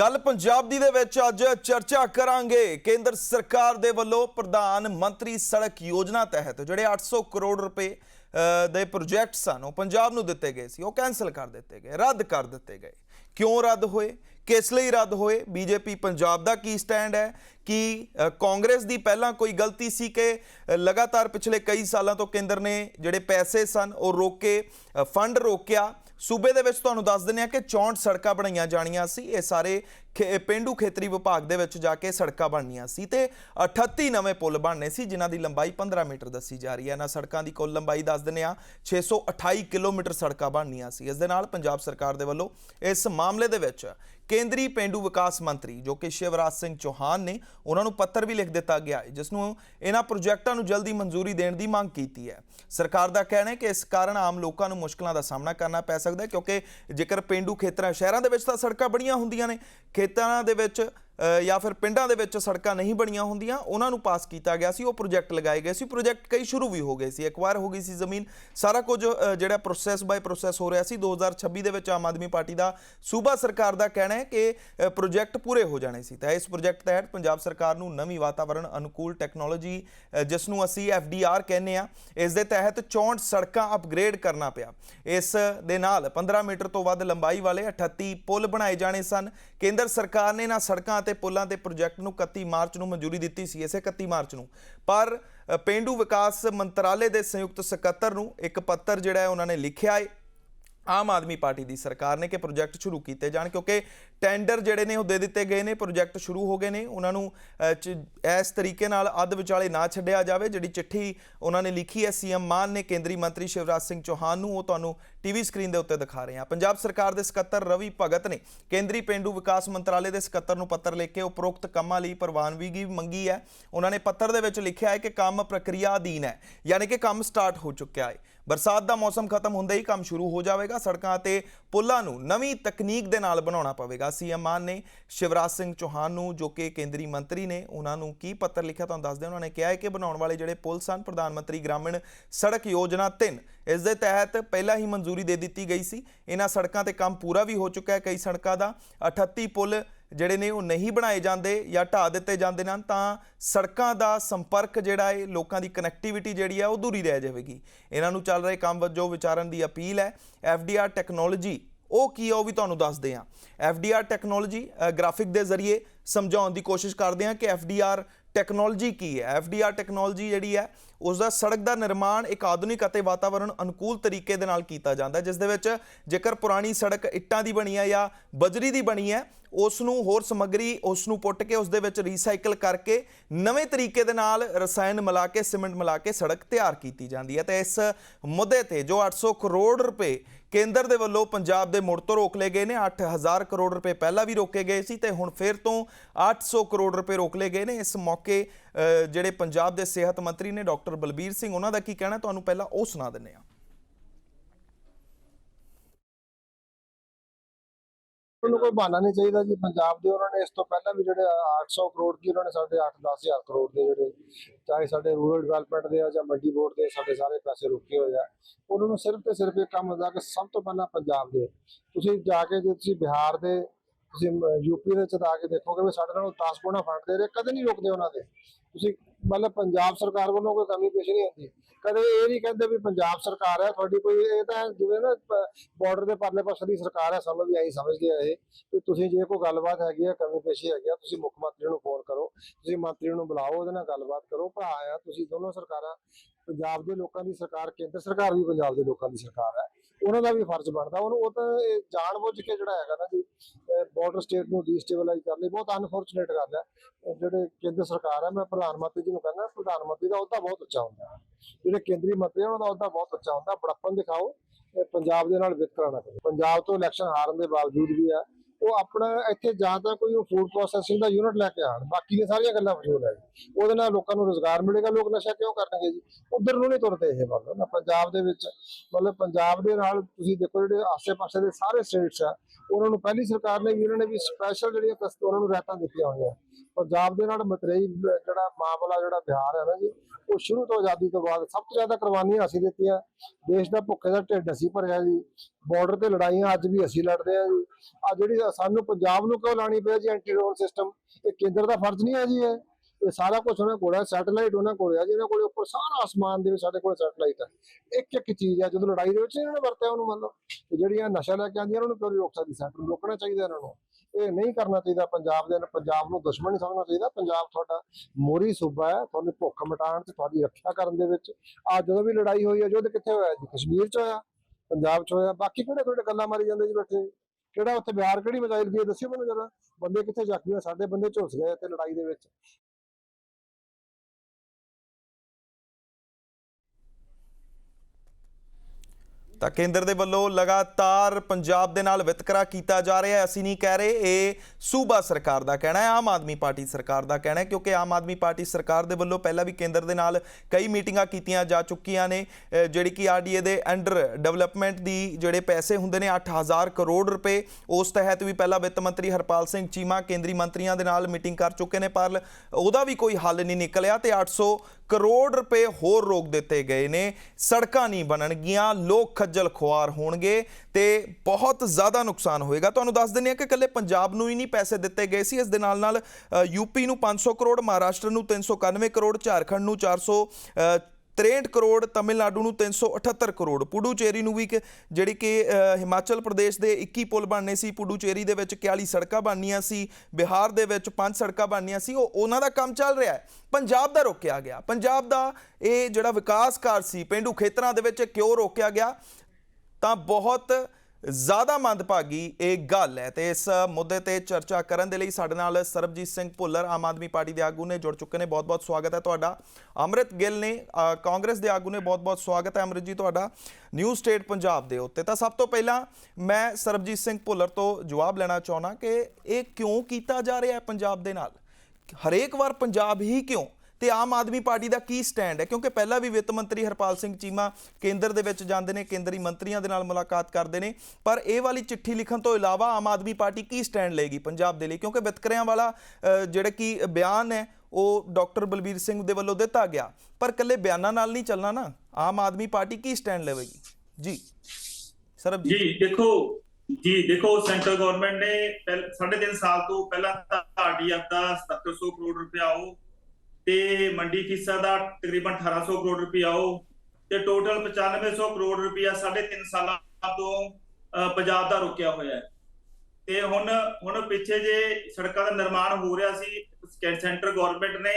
ਗੱਲ ਪੰਜਾਬ ਦੀ ਦੇ ਵਿੱਚ ਅੱਜ ਚਰਚਾ ਕਰਾਂਗੇ। ਕੇਂਦਰ ਸਰਕਾਰ ਦੇ ਵੱਲੋਂ ਪ੍ਰਧਾਨ ਮੰਤਰੀ ਸੜਕ ਯੋਜਨਾ ਤਹਿਤ ਜਿਹੜੇ 800 ਕਰੋੜ ਰੁਪਏ ਦੇ ਪ੍ਰੋਜੈਕਟ ਸਨ, ਉਹ ਪੰਜਾਬ ਨੂੰ ਦਿੱਤੇ ਗਏ ਸੀ। ਉਹ ਕੈਨਸਲ ਕਰ ਦਿੱਤੇ ਗਏ, ਰੱਦ ਕਰ ਦਿੱਤੇ ਗਏ। ਕਿਉਂ ਰੱਦ ਹੋਏ? ਕਿਸ ਲਈ ਰੱਦ ਹੋਏ? ਬੀਜੇਪੀ ਪੰਜਾਬ ਦਾ ਕੀ ਸਟੈਂਡ ਹੈ? ਕਿ ਕਾਂਗਰਸ ਦੀ ਪਹਿਲਾਂ ਕੋਈ ਗਲਤੀ ਸੀ ਕਿ ਲਗਾਤਾਰ ਪਿਛਲੇ ਕਈ ਸਾਲਾਂ ਤੋਂ ਕੇਂਦਰ ਨੇ ਜਿਹੜੇ ਪੈਸੇ ਸਨ, ਉਹ ਰੋਕੇ ਫੰਡ ਰੋਕਿਆ? ਸੂਬੇ ਦੇ ਵਿੱਚ ਤੁਹਾਨੂੰ ਦੱਸ ਦਿੰਦੇ ਆ ਕਿ 64 ਸੜਕਾਂ ਬਣਾਈਆਂ ਜਾਣੀਆਂ ਸੀ। ਇਹ ਸਾਰੇ ਪੇਂਡੂ ਖੇਤਰੀ ਵਿਭਾਗ ਦੇ ਵਿੱਚ ਜਾ ਕੇ ਸੜਕਾਂ ਬਣਨੀਆਂ ਸੀ ਤੇ 38 ਨਵੇਂ ਪੁਲ ਬਣਨੇ ਸੀ, ਜਿਨ੍ਹਾਂ ਦੀ ਲੰਬਾਈ 15 ਮੀਟਰ ਦੱਸੀ ਜਾ ਰਹੀ ਹੈ। ਇਹਨਾਂ ਸੜਕਾਂ ਦੀ ਕੁੱਲ ਲੰਬਾਈ ਦੱਸ ਦਿੰਦੇ ਆ 628 ਕਿਲੋਮੀਟਰ ਸੜਕਾਂ ਬਣਨੀਆਂ ਸੀ। ਇਸ ਦੇ ਨਾਲ ਪੰਜਾਬ ਸਰਕਾਰ ਦੇ ਵੱਲੋਂ ਇਸ ਮਾਮਲੇ ਦੇ ਵਿੱਚ ਕੇਂਦਰੀ ਪੇਂਡੂ ਵਿਕਾਸ ਮੰਤਰੀ ਜੋ ਕਿ ਸ਼ਿਵਰਾਜ ਸਿੰਘ ਚੌਹਾਨ ਨੇ, ਉਹਨਾਂ ਨੂੰ ਪੱਤਰ ਵੀ ਲਿਖ ਦਿੱਤਾ ਗਿਆ ਹੈ ਜਿਸ ਨੂੰ ਇਹਨਾਂ ਪ੍ਰੋਜੈਕਟਾਂ ਨੂੰ ਜਲਦੀ ਮਨਜ਼ੂਰੀ ਦੇਣ ਦੀ ਮੰਗ ਕੀਤੀ ਹੈ। ਸਰਕਾਰ ਦਾ ਕਹਿਣਾ ਹੈ ਕਿ ਇਸ ਕਾਰਨ ਆਮ ਲੋਕਾਂ ਨੂੰ ਮੁਸ਼ਕਲਾਂ ਦਾ ਸਾਹਮਣਾ ਕਰਨਾ ਪੈ ਸਕਦਾ ਹੈ, ਕਿਉਂਕਿ ਜੇਕਰ ਪੇਂਡੂ ਖੇਤਰਾਂ, ਸ਼ਹਿਰਾਂ ਦੇ ਵਿੱਚ ਤਾਂ ਸੜਕਾਂ ਬੜੀਆਂ ਹੁੰਦੀਆਂ ਨੇ ਖੇਤਾਂ ਦੇ ਵਿੱਚ ਜਾਂ ਫਿਰ ਪਿੰਡਾਂ ਦੇ ਵਿੱਚ ਸੜਕਾਂ ਨਹੀਂ ਬਣੀਆਂ ਹੁੰਦੀਆਂ, ਉਹਨਾਂ ਨੂੰ ਪਾਸ ਕੀਤਾ ਗਿਆ ਸੀ, ਉਹ ਪ੍ਰੋਜੈਕਟ ਲਗਾਏ ਗਏ ਸੀ ਪ੍ਰੋਜੈਕਟ ਕਈ ਸ਼ੁਰੂ ਵੀ ਹੋ ਗਏ ਸੀ। ਐਕਵਾਇਰ ਹੋ ਗਈ ਸੀ ਜ਼ਮੀਨ, ਸਾਰਾ ਕੁਝ ਜਿਹੜਾ ਪ੍ਰੋਸੈਸ ਬਾਈ ਪ੍ਰੋਸੈਸ ਹੋ ਰਿਹਾ ਸੀ 2026 ਦੇ ਵਿੱਚ ਆਮ ਆਦਮੀ ਪਾਰਟੀ ਦਾ ਸੂਬਾ ਸਰਕਾਰ ਦਾ ਕਹਿਣਾ ਹੈ ਕਿ ਪ੍ਰੋਜੈਕਟ ਪੂਰੇ ਹੋ ਜਾਣੇ ਸੀ। ਤਾਂ ਇਸ ਪ੍ਰੋਜੈਕਟ ਤਹਿਤ ਪੰਜਾਬ ਸਰਕਾਰ ਨੂੰ ਨਵੀਂ ਵਾਤਾਵਰਣ, ਅਨੁਕੂਲ ਟੈਕਨੋਲੋਜੀ ਜਿਸ ਨੂੰ ਅਸੀਂ FDR ਕਹਿੰਦੇ ਆ ਇਸ ਦੇ ਤਹਿਤ 64 ਸੜਕਾਂ ਅਪਗ੍ਰੇਡ ਕਰਨਾ ਪਿਆ। ਇਸ ਦੇ ਨਾਲ 15 ਮੀਟਰ ਤੋਂ ਵੱਧ ਲੰਬਾਈ ਵਾਲੇ 38 ਪੁਲ ਬਣਾਏ ਜਾਣੇ ਸਨ। ਕੇਂਦਰ ਸਰਕਾਰ ਨੇ ਇਹਨਾਂ ਸੜਕਾਂ ਅਤੇ ਪੁਲਾਂ ਦੇ ਪ੍ਰੋਜੈਕਟ ਨੂੰ 31 ਮਾਰਚ ਨੂੰ ਮਨਜ਼ੂਰੀ ਦਿੱਤੀ ਸੀ ਇਸੇ 31 ਮਾਰਚ ਨੂੰ। ਪਰ ਅ, ਪੇਂਡੂ ਵਿਕਾਸ ਮੰਤਰਾਲੇ ਦੇ ਸੰਯੁਕਤ ਸਕੱਤਰ ਨੂੰ ਇੱਕ ਪੱਤਰ ਜਿਹੜਾ ਹੈ ਉਹਨਾਂ ਨੇ ਲਿਖਿਆ ਹੈ ਆਮ ਆਦਮੀ ਪਾਰਟੀ ਦੀ ਸਰਕਾਰ ਨੇ ਕਿ ਪ੍ਰੋਜੈਕਟ ਸ਼ੁਰੂ ਕੀਤੇ ਜਾਣ ਕਿਉਂਕਿ ਟੈਂਡਰ ਜਿਹੜੇ ਨੇ ਉਹ ਦੇ ਦਿੱਤੇ ਗਏ ਨੇ ਪ੍ਰੋਜੈਕਟ ਸ਼ੁਰੂ ਹੋ ਗਏ ਨੇ। ਉਹਨਾਂ ਨੂੰ ਚ- ਇਸ ਤਰੀਕੇ ਨਾਲ ਅੱਧ ਵਿਚਾਲੇ ਨਾ ਛੱਡਿਆ ਜਾਵੇ। ਜਿਹੜੀ ਚਿੱਠੀ ਉਹਨਾਂ ਨੇ ਲਿਖੀ ਹੈ ਸੀਐਮ ਮਾਨ ਨੇ, ਕੇਂਦਰੀ ਮੰਤਰੀ ਸ਼ਿਵਰਾਜ ਸਿੰਘ ਚੌਹਾਨ ਨੂੰ, ਉਹ ਤੁਹਾਨੂੰ ਟੀਵੀ ਸਕਰੀਨ ਦੇ ਉੱਤੇ ਦਿਖਾ ਰਹੇ ਹਾਂ। ਪੰਜਾਬ ਸਰਕਾਰ ਦੇ ਸਕੱਤਰ ਰਵੀ ਭਗਤ ਨੇ ਕੇਂਦਰੀ ਪਿੰਡੂ ਵਿਕਾਸ ਮੰਤਰਾਲੇ ਦੇ ਸਕੱਤਰ ਨੂੰ ਪੱਤਰ ਲਿਖ ਕੇ ਉਪਰੋਕਤ ਕੰਮਾਂ ਲਈ ਪ੍ਰਵਾਨਗੀ ਮੰਗੀ ਹੈ। ਉਹਨਾਂ ਨੇ ਪੱਤਰ ਦੇ ਵਿੱਚ ਲਿਖਿਆ ਹੈ ਕਿ ਕੰਮ ਪ੍ਰਕਿਰਿਆ ਅਧੀਨ ਹੈ, ਯਾਨੀ ਕਿ ਕੰਮ ਸਟਾਰਟ ਹੋ ਚੁੱਕਿਆ ਹੈ। ਬਰਸਾਤ ਦਾ ਮੌਸਮ ਖਤਮ ਹੁੰਦੇ ਹੀ ਕੰਮ ਸ਼ੁਰੂ ਹੋ ਜਾਵੇਗਾ। ਸੜਕਾਂ ਅਤੇ ਪੁਲਾਂ ਨੂੰ ਨਵੀਂ ਤਕਨੀਕ ਦੇ ਨਾਲ ਬਣਾਉਣਾ ਪਵੇਗਾ। ਸੀਐਮ ਮਾਨ ਨੇ। ਸ਼ਿਵਰਾਜ ਸਿੰਘ ਚੌਹਾਨ ਨੂੰ, ਜੋ ਕਿ ਕੇਂਦਰੀ ਮੰਤਰੀ ਨੇ, ਉਹਨਾਂ ਨੂੰ ਕੀ ਪੱਤਰ ਲਿਖਿਆ ਤੁਹਾਨੂੰ ਦੱਸਦੇ ਉਹਨਾਂ ਨੇ ਕਿਹਾ ਹੈ ਕਿ ਬਣਾਉਣ ਵਾਲੇ ਜਿਹੜੇ ਪੁਲ ਸਨ, ਪ੍ਰਧਾਨ ਮੰਤਰੀ ਗ੍ਰਾਮੀਣ ਸੜਕ ਯੋਜਨਾ 3 ਇਸ ਦੇ ਤਹਿਤ ਪਹਿਲਾਂ ਹੀ ਮਨਜ਼ੂਰੀ ਦੇ ਦਿੱਤੀ ਗਈ ਸੀ। ਇਹਨਾਂ ਸੜਕਾਂ ਤੇ ਕੰਮ ਪੂਰਾ ਵੀ ਹੋ ਚੁੱਕਾ ਹੈ ਕਈ ਸੜਕਾਂ ਦਾ। 38 ਪੁਲ ਜਿਹੜੇ ਨੇ, ਉਹ ਨਹੀਂ ਬਣਾਏ ਜਾਂਦੇ ਜਾਂ ਢਾਹ ਦਿੱਤੇ ਜਾਂਦੇ ਨੇ। ਤਾਂ ਸੜਕਾਂ ਦਾ ਸੰਪਰਕ ਜਿਹੜਾ ਹੈ, ਲੋਕਾਂ ਦੀ ਕਨੈਕਟੀਵਿਟੀ ਜਿਹੜੀ ਹੈ, ਉਹ ਦੂਰੀ ਰਹਿ ਜਾਵੇਗੀ। ਇਹਨਾਂ ਨੂੰ ਚੱਲ ਰਹੇ ਕੰਮ ਵਜੋਂ ਵਿਚਾਰਨ ਦੀ ਅਪੀਲ ਹੈ। ਐਫਡੀਆਰ ਟੈਕਨੋਲੋਜੀ ਉਹ ਕੀ ਹੈ ਉਹ ਵੀ ਤੁਹਾਨੂੰ ਦੱਸਦੇ ਹਾਂ। ਐਫਡੀਆਰ ਟੈਕਨੋਲੋਜੀ ਗ੍ਰਾਫਿਕ ਦੇ ਜ਼ਰੀਏ ਸਮਝਾਉਣ ਦੀ ਕੋਸ਼ਿਸ਼ ਕਰਦੇ ਹਾਂ ਕਿ ਐਫਡੀਆਰ ਟੈਕਨੋਲੋਜੀ ਕੀ ਹੈ। ਐਫਡੀਆਰ ਟੈਕਨੋਲੋਜੀ ਜਿਹੜੀ ਹੈ ਉਸ ਦਾ ਸੜਕ ਦਾ ਨਿਰਮਾਣ ਇੱਕ ਆਧੁਨਿਕ ਅਤੇ ਵਾਤਾਵਰਣ ਅਨੁਕੂਲ ਤਰੀਕੇ ਦੇ ਨਾਲ ਕੀਤਾ ਜਾਂਦਾ ਜਿਸ ਦੇ ਵਿੱਚ ਜੇਕਰ ਪੁਰਾਣੀ ਸੜਕ ਇੱਟਾਂ ਦੀ ਬਣੀ ਹੈ ਜਾਂ ਬਜਰੀ ਦੀ ਬਣੀ ਹੈ ਉਸ ਨੂੰ ਹੋਰ ਸਮੱਗਰੀ ਉਸ ਨੂੰ ਪੁੱਟ ਕੇ ਉਸ ਦੇ ਵਿੱਚ ਰੀਸਾਈਕਲ ਕਰਕੇ ਨਵੇਂ ਤਰੀਕੇ ਦੇ ਨਾਲ ਰਸਾਇਣ ਮਿਲਾ ਕੇ, ਸੀਮੈਂਟ ਮਿਲਾ ਕੇ ਸੜਕ ਤਿਆਰ ਕੀਤੀ ਜਾਂਦੀ ਹੈ। ਤੇ ਇਸ ਮੁੱਦੇ ਤੇ ਜੋ 800 ਕਰੋੜ ਰੁਪਏ ਕੇਂਦਰ ਦੇ ਵੱਲੋਂ ਪੰਜਾਬ ਦੇ ਮੁੜ ਤੋਂ ਰੋਕ ਲਏ ਗਏ ਨੇ 8000 ਕਰੋੜ ਰੁਪਏ ਪਹਿਲਾਂ ਵੀ ਰੋਕੇ ਗਏ ਸੀ ਤੇ ਹੁਣ ਫਿਰ ਤੋਂ 800 ਕਰੋੜ ਰੁਪਏ ਰੋਕ ਲਏ ਗਏ ਨੇ। ਇਸ ਮੌਕੇ ਜਿਹੜੇ ਪੰਜਾਬ ਦੇ ਸਿਹਤ ਮੰਤਰੀ ਨੇ ਡਾਕਟਰ ਬਲਬੀਰ ਸਿੰਘ, ਉਹਨਾਂ ਦਾ ਕੀ ਕਹਿਣਾ? ਤੁਹਾਨੂੰ ਪਹਿਲਾਂ ਉਹ ਸੁਣਾ ਦਿੰਨੇ ਆ ਉਹਨੂੰ ਕੋਈ ਬਹਾਨਾ ਨਹੀਂ ਚਾਹੀਦਾ ਜੀ, ਪੰਜਾਬ ਦੇ ਉਹਨਾਂ ਨੇ ਇਸ ਤੋਂ ਪਹਿਲਾਂ ਵੀ ਜਿਹੜੇ 800 ਕਰੋੜ ਕੀ ਉਹਨਾਂ ਨੇ ਸਾਡੇ 8-10000 ਕਰੋੜ ਦੇ ਜਿਹੜੇ, ਚਾਹੇ ਸਾਡੇ ਰੂਰਲ ਡਿਵੈਲਪਮੈਂਟ ਦੇ ਆ ਜਾਂ ਮੰਡੀ ਬੋਰਡ ਦੇ, ਸਾਡੇ ਸਾਰੇ ਪੈਸੇ ਰੁਕੇ ਹੋਏ ਆ। ਉਹਨਾਂ ਨੂੰ ਸਿਰਫ ਤੇ ਸਿਰਫ ਇਹ ਕੰਮ ਹੁੰਦਾ ਕਿ ਸਭ ਤੋਂ ਪਹਿਲਾਂ ਪੰਜਾਬ ਦੇ। ਤੁਸੀਂ ਜਾ ਕੇ ਜੇ ਤੁਸੀਂ ਬਿਹਾਰ ਦੇ, ਤੁਸੀਂ ਯੂਪੀ ਦੇ ਚ ਤਾਂ ਕੇ ਦੇਖੋਗੇ ਵੀ ਸਾਡੇ ਨਾਲ 10 ਗੁਣਾ ਫੰਡ ਦੇ ਰਹੇ, ਕਦੇ ਨਹੀਂ ਰੁਕਦੇ ਉਹਨਾਂ ਦੇ। ਤੁਸੀਂ ਮਤਲਬ ਪੰਜਾਬ ਸਰਕਾਰ ਵੱਲੋਂ ਕੋਈ ਕਮੀ ਪੇਸ਼ ਨਹੀਂ ਹੁੰਦੀ ਕਦੇ ਇਹ ਨਹੀਂ ਕਹਿੰਦੇ ਵੀ ਪੰਜਾਬ ਸਰਕਾਰ ਹੈ, ਤੁਹਾਡੀ ਕੋਈ ਇਹ ਤਾਂ ਜਿਵੇਂ ਨਾ ਬਾਰਡਰ ਦੇ ਪਰਲੇ ਪਾਸੇ ਦੀ ਸਰਕਾਰ ਹੈ ਸਾਨੂੰ ਵੀ ਆਈ, ਸਮਝਦੇ ਆ ਇਹ। ਕਿ ਤੁਸੀਂ ਜੇ ਕੋਈ ਗੱਲਬਾਤ ਹੈਗੀ ਹੈ ਕਮੀ ਪੇਸ਼ੀ ਹੈਗੀ ਆ, ਤੁਸੀਂ ਮੁੱਖ ਮੰਤਰੀ ਨੂੰ ਫੋਨ ਕਰੋ, ਤੁਸੀਂ ਮੰਤਰੀ ਨੂੰ ਬੁਲਾਓ, ਉਹਦੇ ਨਾਲ ਗੱਲਬਾਤ ਕਰੋ। ਭਰਾ ਆ, ਤੁਸੀਂ ਦੋਨੋਂ ਸਰਕਾਰਾਂ, ਪੰਜਾਬ ਦੇ ਲੋਕਾਂ ਦੀ ਸਰਕਾਰ, ਕੇਂਦਰ ਸਰਕਾਰ ਵੀ ਪੰਜਾਬ ਦੇ ਲੋਕਾਂ ਦੀ ਸਰਕਾਰ ਹੈ। ਉਹਨਾਂ ਦਾ ਵੀ ਫਰਜ਼ ਬਣਦਾ। ਉਹਨੂੰ ਉਹ ਤਾਂ ਇਹ ਜਾਣਬੁੱਝ ਕੇ ਜਿਹੜਾ ਹੈਗਾ ਨਾ ਜੀ ਬਾਰਡਰ ਸਟੇਟ ਨੂੰ ਡੀਸਟੇਬਲਾਈਜ਼ ਕਰਨ ਲਈ ਬਹੁਤ ਅਨਫੋਰਚੂਨੇਟ ਗੱਲ ਹੈ। ਜਿਹੜੇ ਕੇਂਦਰ ਸਰਕਾਰ ਹੈ ਮੈਂ ਪ੍ਰਧਾਨ ਮੰਤਰੀ ਜੀ ਨੂੰ ਕਹਿੰਦਾ ਪ੍ਰਧਾਨ ਮੰਤਰੀ ਦਾ ਅਹੁਦਾ ਬਹੁਤ ਉੱਚਾ ਹੁੰਦਾ ਜਿਹੜੇ ਕੇਂਦਰੀ ਮੰਤਰੀ ਆ, ਉਹਨਾਂ ਦਾ ਅਹੁਦਾ ਬਹੁਤ ਉੱਚਾ ਹੁੰਦਾ। ਬੜਪਨ ਦਿਖਾਓ ਪੰਜਾਬ ਦੇ ਨਾਲ ਵਿਤਕਰਾ ਨਾ ਕਰੋ। ਪੰਜਾਬ ਤੋਂ ਇਲੈਕਸ਼ਨ ਹਾਰਨ ਦੇ ਬਾਵਜੂਦ ਵੀ ਆ ਉਹ ਆਪਣਾ ਇੱਥੇ ਜਾਂ ਤਾਂ ਕੋਈ ਫੂਡ ਪ੍ਰੋਸੈਸਿੰਗ ਦਾ ਯੂਨਿਟ ਲੈ ਕੇ ਆਣ ਬਾਕੀ ਦੀਆਂ ਸਾਰੀਆਂ ਗੱਲਾਂ ਫਜ਼ੂਲ ਹੈ ਜੀ। ਉਹਦੇ ਨਾਲ ਲੋਕਾਂ ਨੂੰ ਰੋਜ਼ਗਾਰ ਮਿਲੇਗਾ, ਲੋਕ ਨਸ਼ਾ ਕਿਉਂ ਕਰਨਗੇ ਜੀ ਉਧਰ ਨੂੰ ਨਹੀਂ ਤੁਰਦੇ ਇਹ ਮਤਲਬ ਨਾ, ਪੰਜਾਬ ਦੇ ਵਿੱਚ ਮਤਲਬ ਪੰਜਾਬ ਦੇ ਨਾਲ ਤੁਸੀਂ ਦੇਖੋ ਜਿਹੜੇ ਆਸੇ-ਪਾਸੇ ਦੇ ਸਾਰੇ ਸਟੇਟਸ ਆ, ਉਹਨਾਂ ਨੂੰ ਪਹਿਲੀ ਸਰਕਾਰ ਨੇ ਵੀ, ਉਹਨਾਂ ਨੇ ਵੀ ਸਪੈਸ਼ਲ ਜਿਹੜੀਆਂ ਕਸਤ ਉਹਨਾਂ ਨੂੰ ਰਹਿਤਾਂ ਦਿੱਤੀਆਂ ਹੋਈਆਂ ਪੰਜਾਬ ਦੇ ਨਾਲ ਮਤਰੇਈ ਜਿਹੜਾ ਮਾਮਲਾ, ਜਿਹੜਾ ਬਿਹਾਰ ਹੈ ਨਾ ਜੀ, ਉਹ ਸ਼ੁਰੂ ਤੋਂ ਆਜ਼ਾਦੀ ਤੋਂ ਬਾਅਦ ਸਭ ਤੋਂ ਜ਼ਿਆਦਾ ਕੁਰਬਾਨੀਆਂ ਅਸੀਂ ਦਿੱਤੀਆਂ। ਦੇਸ਼ ਦਾ ਭੁੱਖੇ ਦਾ ਢਿੱਡ ਅਸੀਂ ਭਰਿਆ ਜੀ। ਬਾਰਡਰ ਤੇ ਲੜਾਈਆਂ ਅੱਜ ਵੀ ਅਸੀਂ ਲੜਦੇ ਆ ਜੀ। ਆ ਜਿਹੜੀ ਸਾਨੂੰ ਪੰਜਾਬ ਨੂੰ ਕਿਉਂ ਲਾਣੀ ਪਿਆ ਜੀ ਐਂਟੀ ਡਰੋਨ ਸਿਸਟਮ ਇਹ ਕੇਂਦਰ ਦਾ ਫਰਜ਼ ਨਹੀਂ ਹੈ ਜੀ ਇਹ। ਇਹ ਸਾਰਾ ਕੁਝ ਉਹਨਾਂ ਕੋਲ ਹੈ ਸੈਟੇਲਾਈਟ ਉਹਨਾਂ ਕੋਲ ਹੈ ਜਿਹਨਾਂ ਕੋਲ ਉੱਪਰ ਸਾਰਾ ਆਸਮਾਨ ਦੇ ਵਿੱਚ ਸਾਡੇ ਕੋਲ ਸੈਟੇਲਾਈਟ ਹੈ। ਇੱਕ ਇੱਕ ਚੀਜ਼ ਹੈ, ਜਦੋਂ ਲੜਾਈ ਦੇ ਵਿੱਚ ਇਹਨਾਂ ਨੇ ਵਰਤਿਆ ਉਹਨੂੰ ਮਤਲਬ ਤੇ ਜਿਹੜੀਆਂ ਨਸ਼ਾ ਲੈ ਕੇ ਆਉਂਦੀਆਂ, ਉਹਨਾਂ ਨੂੰ ਕਿਉਂ ਨੀ ਰੋਕ ਸਕਦੀ? ਸੈਂਟਰ ਰੋਕਣਾ ਚਾਹੀਦਾ ਇਹਨਾਂ ਨੂੰ। ਇਹ ਨਹੀਂ ਕਰਨਾ ਚਾਹੀਦਾ। ਪੰਜਾਬ ਦੇ ਪੰਜਾਬ ਨੂੰ ਦੁਸ਼ਮਣ ਨਹੀਂ ਸਮਝਣਾ ਚਾਹੀਦਾ। ਪੰਜਾਬ ਤੁਹਾਡਾ ਮੋਰੀ ਸੂਬਾ ਹੈ। ਤੁਹਾਨੂੰ ਭੁੱਖ ਮਿਟਾਉਣ ਤੇ ਤੁਹਾਡੀ ਰੱਖਿਆ ਕਰਨ ਦੇ ਵਿੱਚ ਆ ਜਦੋਂ ਵੀ ਲੜਾਈ ਹੋਈ ਹੈ ਯੁੱਧ ਕਿੱਥੇ ਹੋਇਆ ਜੀ? ਕਸ਼ਮੀਰ 'ਚ ਹੋਇਆ, ਪੰਜਾਬ 'ਚ ਹੋਇਆ। ਬਾਕੀ ਕਿਹੜੇ ਤੁਹਾਡੇ ਗੱਲਾਂ ਮਾਰੀ ਜਾਂਦੇ ਜੀ ਬੈਠੇ? ਕਿਹੜਾ ਉੱਥੇ ਬਿਹਾਰ ਕਿਹੜੀ ਮਜਾਇਲ ਗਈ ਦੱਸਿਓ ਮੈਨੂੰ ਜਰਾ। ਬੰਦੇ ਕਿੱਥੇ ਜ਼ਖਮੀ ਹੋਏ ਸਾਡੇ ਬੰਦੇ ਝੁਲਸ ਗਏ ਇੱਥੇ ਲੜਾਈ ਦੇ ਵਿੱਚ। ਤਾਂ ਕੇਂਦਰ ਦੇ ਵੱਲੋਂ ਲਗਾਤਾਰ ਪੰਜਾਬ ਦੇ ਨਾਲ ਵਿਤਕਰਾ ਕੀਤਾ ਜਾ ਰਿਹਾ ਹੈ। ਅਸੀਂ ਨਹੀਂ ਕਹਿ ਰਹੇ, ਇਹ ਸੂਬਾ ਸਰਕਾਰ ਦਾ ਕਹਿਣਾ ਹੈ, ਆਮ ਆਦਮੀ ਪਾਰਟੀ ਸਰਕਾਰ ਦਾ ਕਹਿਣਾ ਹੈ, ਕਿਉਂਕਿ ਆਮ ਆਦਮੀ ਪਾਰਟੀ ਸਰਕਾਰ ਦੇ ਵੱਲੋਂ ਪਹਿਲਾਂ ਵੀ ਕੇਂਦਰ ਦੇ ਨਾਲ ਕਈ ਮੀਟਿੰਗਾਂ ਕੀਤੀਆਂ ਜਾ ਚੁੱਕੀਆਂ ਨੇ ਜਿਹੜੀ ਕਿ ਆਰਡੀਏ ਦੇ ਅੰਡਰ ਡਿਵੈਲਪਮੈਂਟ ਦੀ ਜਿਹੜੇ ਪੈਸੇ ਹੁੰਦੇ ਨੇ 8000 ਕਰੋੜ ਰੁਪਏ, ਉਸ ਤਹਿਤ ਵੀ ਪਹਿਲਾਂ ਵਿੱਤ ਮੰਤਰੀ ਹਰਪਾਲ ਸਿੰਘ ਚੀਮਾ ਕੇਂਦਰੀ ਮੰਤਰੀਆਂ ਦੇ ਨਾਲ ਮੀਟਿੰਗ ਕਰ ਚੁੱਕੇ ਨੇ, ਪਰ ਉਹਦਾ ਵੀ ਕੋਈ ਹੱਲ ਨਹੀਂ ਨਿਕਲਿਆ ਤੇ 800 ਕਰੋੜ ਰੁਪਏ ਹੋਰ ਰੋਕ ਦਿੱਤੇ ਗਏ ਨੇ। ਸੜਕਾਂ ਨਹੀਂ ਬਣਨਗੀਆਂ, ਲੋਕ ਖੱਜਲ ਖੁਆਰ ਹੋਣਗੇ ਤੇ ਬਹੁਤ ਜ਼ਿਆਦਾ ਨੁਕਸਾਨ ਹੋਏਗਾ। ਤੁਹਾਨੂੰ ਦੱਸ ਦਿੰਦੇ ਹਾਂ ਕਿ ਇਕੱਲੇ ਪੰਜਾਬ ਨੂੰ ਹੀ ਨਹੀਂ ਪੈਸੇ ਦਿੱਤੇ ਗਏ ਸੀ। ਇਸ ਦੇ ਨਾਲ ਨਾਲ ਅ, ਯੂਪੀ ਨੂੰ 500 ਕਰੋੜ ਮਹਾਰਾਸ਼ਟਰ ਨੂੰ 391 ਕਰੋੜ ਝਾਰਖੰਡ ਨੂੰ 400 ਅ, 63 ਕਰੋੜ, ਤਮਿਲਨਾਡੂ ਨੂੰ 378 ਕਰੋੜ। ਪੁਡੂਚੇਰੀ ਨੂੰ ਵੀ ਕਿ ਜਿਹੜੀ ਕਿ ਹਿਮਾਚਲ ਪ੍ਰਦੇਸ਼ ਦੇ 21 ਪੁਲ ਬਣਨੇ ਸੀ, ਪੁਡੂਚੇਰੀ ਦੇ ਵਿੱਚ 41 ਸੜਕਾਂ ਬਣਨੀਆਂ ਸੀ, ਬਿਹਾਰ ਦੇ ਵਿੱਚ 5 ਸੜਕਾਂ ਬਣਨੀਆਂ ਸੀ, ਉਹ ਉਹਨਾਂ ਦਾ ਕੰਮ ਚੱਲ ਰਿਹਾ ਹੈ। ਪੰਜਾਬ ਦਾ ਰੋਕਿਆ ਗਿਆ। ਪੰਜਾਬ ਦਾ ਇਹ ਜਿਹੜਾ ਵਿਕਾਸ ਕਾਰਜ ਸੀ, ਪਿੰਡੂ ਖੇਤਰਾਂ ਦੇ ਵਿੱਚ ਕਿਉਂ ਰੋਕਿਆ ਗਿਆ? ਤਾਂ ਬਹੁਤ ਜ਼ਿਆਦਾ ਮੰਦਭਾਗੀ ਇਹ ਗੱਲ ਹੈ ਤੇ ਇਸ ਮੁੱਦੇ ਤੇ ਚਰਚਾ ਕਰਨ ਦੇ ਲਈ ਸਾਡੇ ਨਾਲ ਸਰਬਜੀਤ ਸਿੰਘ ਭੁੱਲਰ, ਆਮ ਆਦਮੀ ਪਾਰਟੀ ਦੇ ਆਗੂ ਨੇ ਜੁੜ ਚੁੱਕੇ ਨੇ। ਬਹੁਤ-ਬਹੁਤ ਸਵਾਗਤ ਹੈ ਤੁਹਾਡਾ। ਅੰਮ੍ਰਿਤ ਗਿੱਲ ਨੇ ਕਾਂਗਰਸ ਦੇ ਆਗੂ ਨੇ ਬਹੁਤ-ਬਹੁਤ ਸਵਾਗਤ ਹੈ ਅੰਮ੍ਰਿਤ ਜੀ ਤੁਹਾਡਾ ਨਿਊ ਸਟੇਟ ਪੰਜਾਬ ਦੇ ਉੱਤੇ। ਤਾਂ ਸਭ ਤੋਂ ਪਹਿਲਾਂ ਮੈਂ ਸਰਬਜੀਤ ਸਿੰਘ ਭੁੱਲਰ ਤੋਂ ਜਵਾਬ ਲੈਣਾ ਚਾਹੁੰਦਾ ਕਿ ਇਹ ਕਿਉਂ ਕੀਤਾ ਜਾ ਰਿਹਾ ਹੈ ਪੰਜਾਬ ਦੇ ਨਾਲ? ਹਰੇਕ ਵਾਰ ਪੰਜਾਬ ਹੀ ਕਿਉਂ ਤੇ ਆਮ ਆਦਮੀ ਪਾਰਟੀ ਦਾ ਕੀ ਸਟੈਂਡ ਹੈ? ਕਿਉਂਕਿ ਪਹਿਲਾਂ ਵੀ ਵਿੱਤ ਮੰਤਰੀ ਹਰਪਾਲ ਸਿੰਘ ਚੀਮਾ ਕੇਂਦਰ ਦੇ ਵਿੱਚ ਜਾਂਦੇ ਨੇ, ਕੇਂਦਰੀ ਮੰਤਰੀਆਂ ਦੇ ਨਾਲ ਮੁਲਾਕਾਤ ਕਰਦੇ ਨੇ। ਪਰ ਇਹ ਵਾਲੀ ਚਿੱਠੀ ਲਿਖਣ ਤੋਂ ਇਲਾਵਾ ਆਮ ਆਦਮੀ ਪਾਰਟੀ ਕੀ ਸਟੈਂਡ ਲਏਗੀ ਪੰਜਾਬ ਦੇ ਲਈ? ਕਿਉਂਕਿ ਵਿਤਕਰਿਆਂ ਵਾਲਾ ਜਿਹੜਾ ਕਿ ਬਿਆਨ ਹੈ, ਉਹ ਡਾਕਟਰ ਬਲਬੀਰ ਸਿੰਘ ਦੇ ਵੱਲੋਂ ਦਿੱਤਾ ਗਿਆ। ਪਰ ਕੱਲੇ ਬਿਆਨਾਂ ਨਾਲ ਨਹੀਂ ਚੱਲਣਾ ਨਾ। ਆਮ ਆਦਮੀ ਪਾਰਟੀ ਕੀ ਸਟੈਂਡ ਲਵੇਗੀ? ਜੀ। ਸਰਬ ਜੀ, ਦੇਖੋ ਜੀ, ਦੇਖੋ, ਸੈਂਟਰਲ ਗਵਰਨਮੈਂਟ ਨੇ ਪਹਿਲ- ਸਾਢੇ ਤਿੰਨ ਸਾਲ ਤੋਂ ਪਹਿਲਾਂ ਤਾਂ ਆਰਡੀਐਫ ਦਾ 7700 ਕਰੋੜ ਰੁਪਇਆ ਉਹ ਤੇ ਮੰਡੀ ਫੀਸਾਂ ਦਾ ਤਕਰੀਬਨ 1800 ਕਰੋੜ ਰੁਪਇਆ ਉਹ ਤੇ ਟੋਟਲ 9500 ਕਰੋੜ ਰੁਪਇਆ ਸਾਢੇ ਤਿੰਨ ਸਾਲਾਂ ਤੋਂ ਪੰਜਾਬ ਦਾ ਰੁਕਿਆ ਹੋਇਆ ਹੈ। ਤੇ ਹੁਣ ਹੁਣ ਪਿੱਛੇ ਜੇ ਸੜਕਾਂ ਦਾ ਨਿਰਮਾਣ ਹੋ ਰਿਹਾ ਸੀ ਸੈਂਟਰ ਗਵਰਨਮੈਂਟ ਨੇ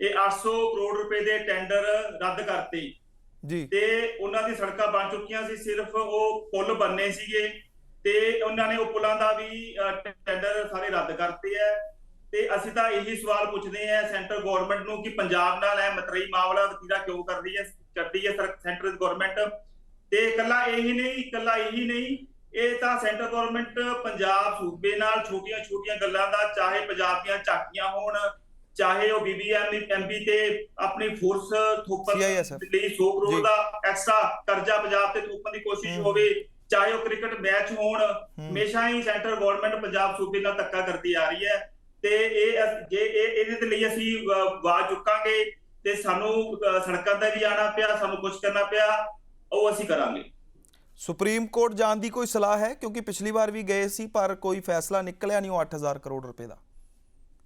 ਇਹ 800 ਕਰੋੜ ਰੁਪਏ ਦੇ ਟੈਂਡਰ ਰੱਦ ਕਰਤੇ। ਜੀ। ਤੇ ਉਹਨਾਂ ਦੀ ਸੜਕਾਂ ਬਣ ਚੁੱਕੀਆਂ ਸੀ ਸਿਰਫ ਉਹ ਪੁਲ ਬੰਨੇ ਸੀਗੇ ਤੇ ਉਹਨਾਂ ਨੇ ਉਹ ਪੁਲਾਂ ਦਾ ਵੀ ਟੈਂਡਰ ਸਾਰੇ ਰੱਦ ਕਰਤੇ ਐ ਤੇ ਅਸੀਂ ਤਾਂ ਇਹੀ ਸਵਾਲ ਪੁੱਛਦੇ ਆ ਸੈਂਟਰ ਗਵਰਨਮੈਂਟ ਨੂੰ ਕਿ ਪੰਜਾਬ ਨਾਲ ਇਹ ਮਤਰਈ ਮਾਮਲਾ ਵਤੀਰਾ ਕਿਉਂ ਕਰਦੀ ਹੈ ਕਰਦੀ ਹੈ ਸੈਂਟਰ ਗਵਰਨਮੈਂਟ ਤੇ ਇਕੱਲਾ ਇਹੀ ਨਹੀਂ ਇਕੱਲਾ ਇਹੀ ਨਹੀਂ ਇਹ ਤਾਂ ਸੈਂਟਰ ਗਵਰਨਮੈਂਟ ਪੰਜਾਬ ਸੂਬੇ ਨਾਲ ਛੋਟੀਆਂ-ਛੋਟੀਆਂ ਗੱਲਾਂ ਦਾ ਚਾਹੇ ਪੰਜਾਬ ਦੀਆਂ ਝਾਕੀਆਂ ਹੋਣ ਚਾਹੇ ਉਹ ਬੀਬੀਐਮ ਐਮਪੀ ਤੇ ਆਪਣੀ ਫੋਰਸ ਥੋਪਣ ਲਈ 100 ਜੀ। ਕਰੋੜ ਦਾ ਐਕਸਟਰਾ ਕਰਜ਼ਾ ਪੰਜਾਬ ਤੇ ਥੋਪਣ ਦੀ ਕੋਸ਼ਿਸ਼। ਹੋਵੇ ਚਾਹੇ ਉਹ ਕ੍ਰਿਕਟ ਮੈਚ ਹੋਣ ਹਮੇਸ਼ਾ ਹੀ ਸੈਂਟਰ ਗਵਰਨਮੈਂਟ ਪੰਜਾਬ ਸੂਬੇ ਨਾਲ ਧੱਕਾ ਕਰਦੀ ਆ ਰਹੀ ਹੈ ਤੇ ਇਹ ਜੇ ਇਹ ਇਹਦੇ ਦੇ ਲਈ ਅਸੀਂ ਆਵਾਜ਼ ਚੁੱਕਾਂਗੇ ਤੇ ਸਾਨੂੰ ਸੜਕਾਂ ਤੇ ਵੀ ਆਣਾ ਪਿਆ ਸਾਨੂੰ ਕੁਝ ਕਰਨਾ ਪਿਆ ਉਹ ਅਸੀਂ ਕਰਾਂਗੇ। ਸੁਪਰੀਮ ਕੋਰਟ ਜਾਣ ਦੀ ਕੋਈ ਸਲਾਹ ਹੈ? ਕਿਉਂਕਿ ਪਿਛਲੀ ਵਾਰ ਵੀ ਗਏ ਸੀ ਪਰ ਕੋਈ ਫੈਸਲਾ ਨਿਕਲਿਆ ਨਹੀਂ ਉਹ 8000 ਕਰੋੜ ਰੁਪਏ ਦਾ।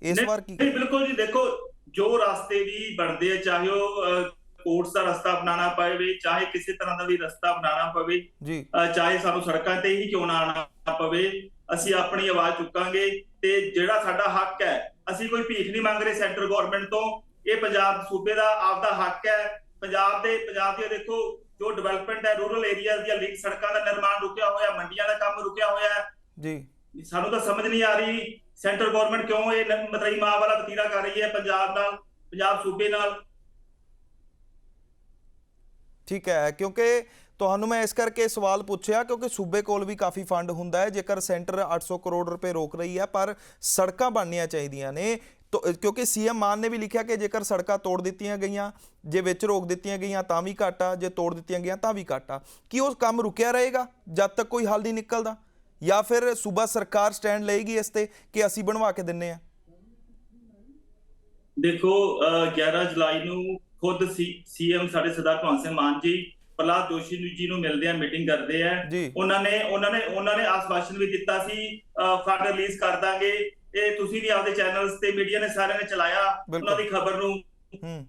ਇਸ ਵਾਰ ਕੀ ਨਹੀਂ ਬਿਲਕੁਲ ਜੀ ਦੇਖੋ ਜੋ ਰਾਸਤੇ ਵੀ ਬਣਦੇ ਆ ਚਾਹੇ ਉਹ ਕੋਰਟਸ ਦਾ ਰਸਤਾ ਅਪਣਾਉਣਾ ਪਵੇ ਚਾਹੇ ਕਿਸੇ ਤਰ੍ਹਾਂ ਦਾ ਵੀ ਰਸਤਾ ਅਪਣਾਉਣਾ ਪਵੇ ਜੀ। ਚਾਹੇ ਸਾਨੂੰ ਸੜਕਾਂ ਤੇ ਹੀ ਕਿਉਂ ਨਾ ਆਉਣਾ ਪਵੇ ਅਸੀਂ ਆਪਣੀ ਆਵਾਜ਼ ਚੁੱਕਾਂਗੇ ਤੇ ਜਿਹੜਾ ਸਾਡਾ ਹੱਕ ਹੈ ਅਸੀਂ ਕੋਈ ਭੀਖ ਨਹੀਂ ਮੰਗ ਰਹੇ ਸੈਂਟਰ ਗਵਰਨਮੈਂਟ ਤੋਂ। ਇਹ ਪੰਜਾਬ ਸੂਬੇ ਦਾ ਆਪਦਾ ਹੱਕ ਹੈ। ਪੰਜਾਬ ਦੇ ਪੰਜਾਬ ਦੀ ਦੇਖੋ ਜੋ ਡਿਵੈਲਪਮੈਂਟ ਹੈ ਰੂਰਲ ਏਰੀਆਜ਼ ਦੀਆਂ ਲਿੰਕ ਸੜਕਾਂ ਦਾ ਨਿਰਮਾਣ ਰੁਕਿਆ ਹੋਇਆ ਮੰਡੀਆਂ ਦਾ ਕੰਮ ਰੁਕਿਆ ਹੋਇਆ ਹੈ। ਜੀ। ਸਾਨੂੰ ਤਾਂ ਸਮਝ ਨਹੀਂ ਆ ਰਹੀ ਸੈਂਟਰ ਗਵਰਨਮੈਂਟ ਕਿਉਂ ਇਹ ਮਤਲਬ ਮਾਂ ਵਾਲਾ ਵਤੀਰਾ ਕਰ ਰਹੀ ਹੈ ਪੰਜਾਬ ਨਾਲ ਪੰਜਾਬ ਸੂਬੇ ਨਾਲ। ਠੀਕ ਹੈ ਕਿਉਂਕਿ ਤੁਹਾਨੂੰ ਮੈਂ ਇਸ ਕਰਕੇ ਸਵਾਲ ਪੁੱਛਿਆ ਕਿਉਂਕਿ ਸੂਬੇ ਕੋਲ ਵੀ ਕਾਫੀ ਫੰਡ ਹੁੰਦਾ ਹੈ, ਜੇਕਰ ਸੈਂਟਰ 800 ਕਰੋੜ ਰੁਪਏ ਰੋਕ ਰਹੀ ਹੈ, ਪਰ ਸੜਕਾਂ ਬਣਨੀਆਂ ਚਾਹੀਦੀਆਂ ਨੇ। ਤੋ- ਕਿਉਂਕਿ ਸੀਐਮ ਮਾਨ ਨੇ ਵੀ ਲਿਖਿਆ ਕਿ ਜੇਕਰ ਸੜਕਾਂ ਤੋੜ ਦਿੱਤੀਆਂ ਗਈਆਂ, ਜੇ ਵਿੱਚ ਰੋਕ ਦਿੱਤੀਆਂ ਗਈਆਂ ਤਾਂ ਵੀ ਘਾਟਾ ਜੇ ਤੋੜ ਦਿੱਤੀਆਂ ਗਈਆਂ ਤਾਂ ਵੀ ਘਾਟਾ ਕੀ ਉਹ ਕੰਮ ਰੁਕਿਆ ਰਹੇਗਾ, ਜਦ ਤੱਕ ਕੋਈ ਹੱਲ ਨਹੀਂ ਨਿਕਲਦਾ? ਜਾਂ ਫਿਰ ਸੂਬਾ ਸਰਕਾਰ ਸਟੈਂਡ ਲਏਗੀ ਇਸ ਤੇ ਕਿ ਅਸੀਂ ਬਣਵਾ ਕੇ ਦਿੰਨੇ ਆ? ਦੇਖੋ, ਅਹ 11 ਜੁਲਾਈ ਨੂੰ ਖੁਦ ਸੀਐਮ ਸਾਡੇ ਸਰਦਾਰ ਭਗਵੰਤ ਸਿੰਘ ਮਾਨ ਜੀ ਪ੍ਰਹਲਾਦ ਜੋਸ਼ੀ ਨੂੰ ਜੀ ਨੂੰ ਮਿਲਦੇ ਆ ਮੀਟਿੰਗ ਕਰਦੇ ਆ। ਉਹਨਾਂ ਨੇ ਉਹਨਾਂ ਨੇ ਉਹਨਾਂ ਨੇ ਆਸਵਾਸ਼ਨ ਵੀ ਦਿੱਤਾ ਸੀ ਫੰਡ ਰਿਲੀਜ਼ ਕਰ ਦਾਂਗੇ। ਇਹ ਤੁਸੀਂ ਵੀ ਆਪਦੇ ਚੈਨਲਸ ਤੇ ਮੀਡੀਆ ਨੇ ਸਾਰਿਆਂ ਨੇ ਚਲਾਇਆ। ਉਹਨਾਂ ਦੀ ਖਬਰ ਨੂੰ।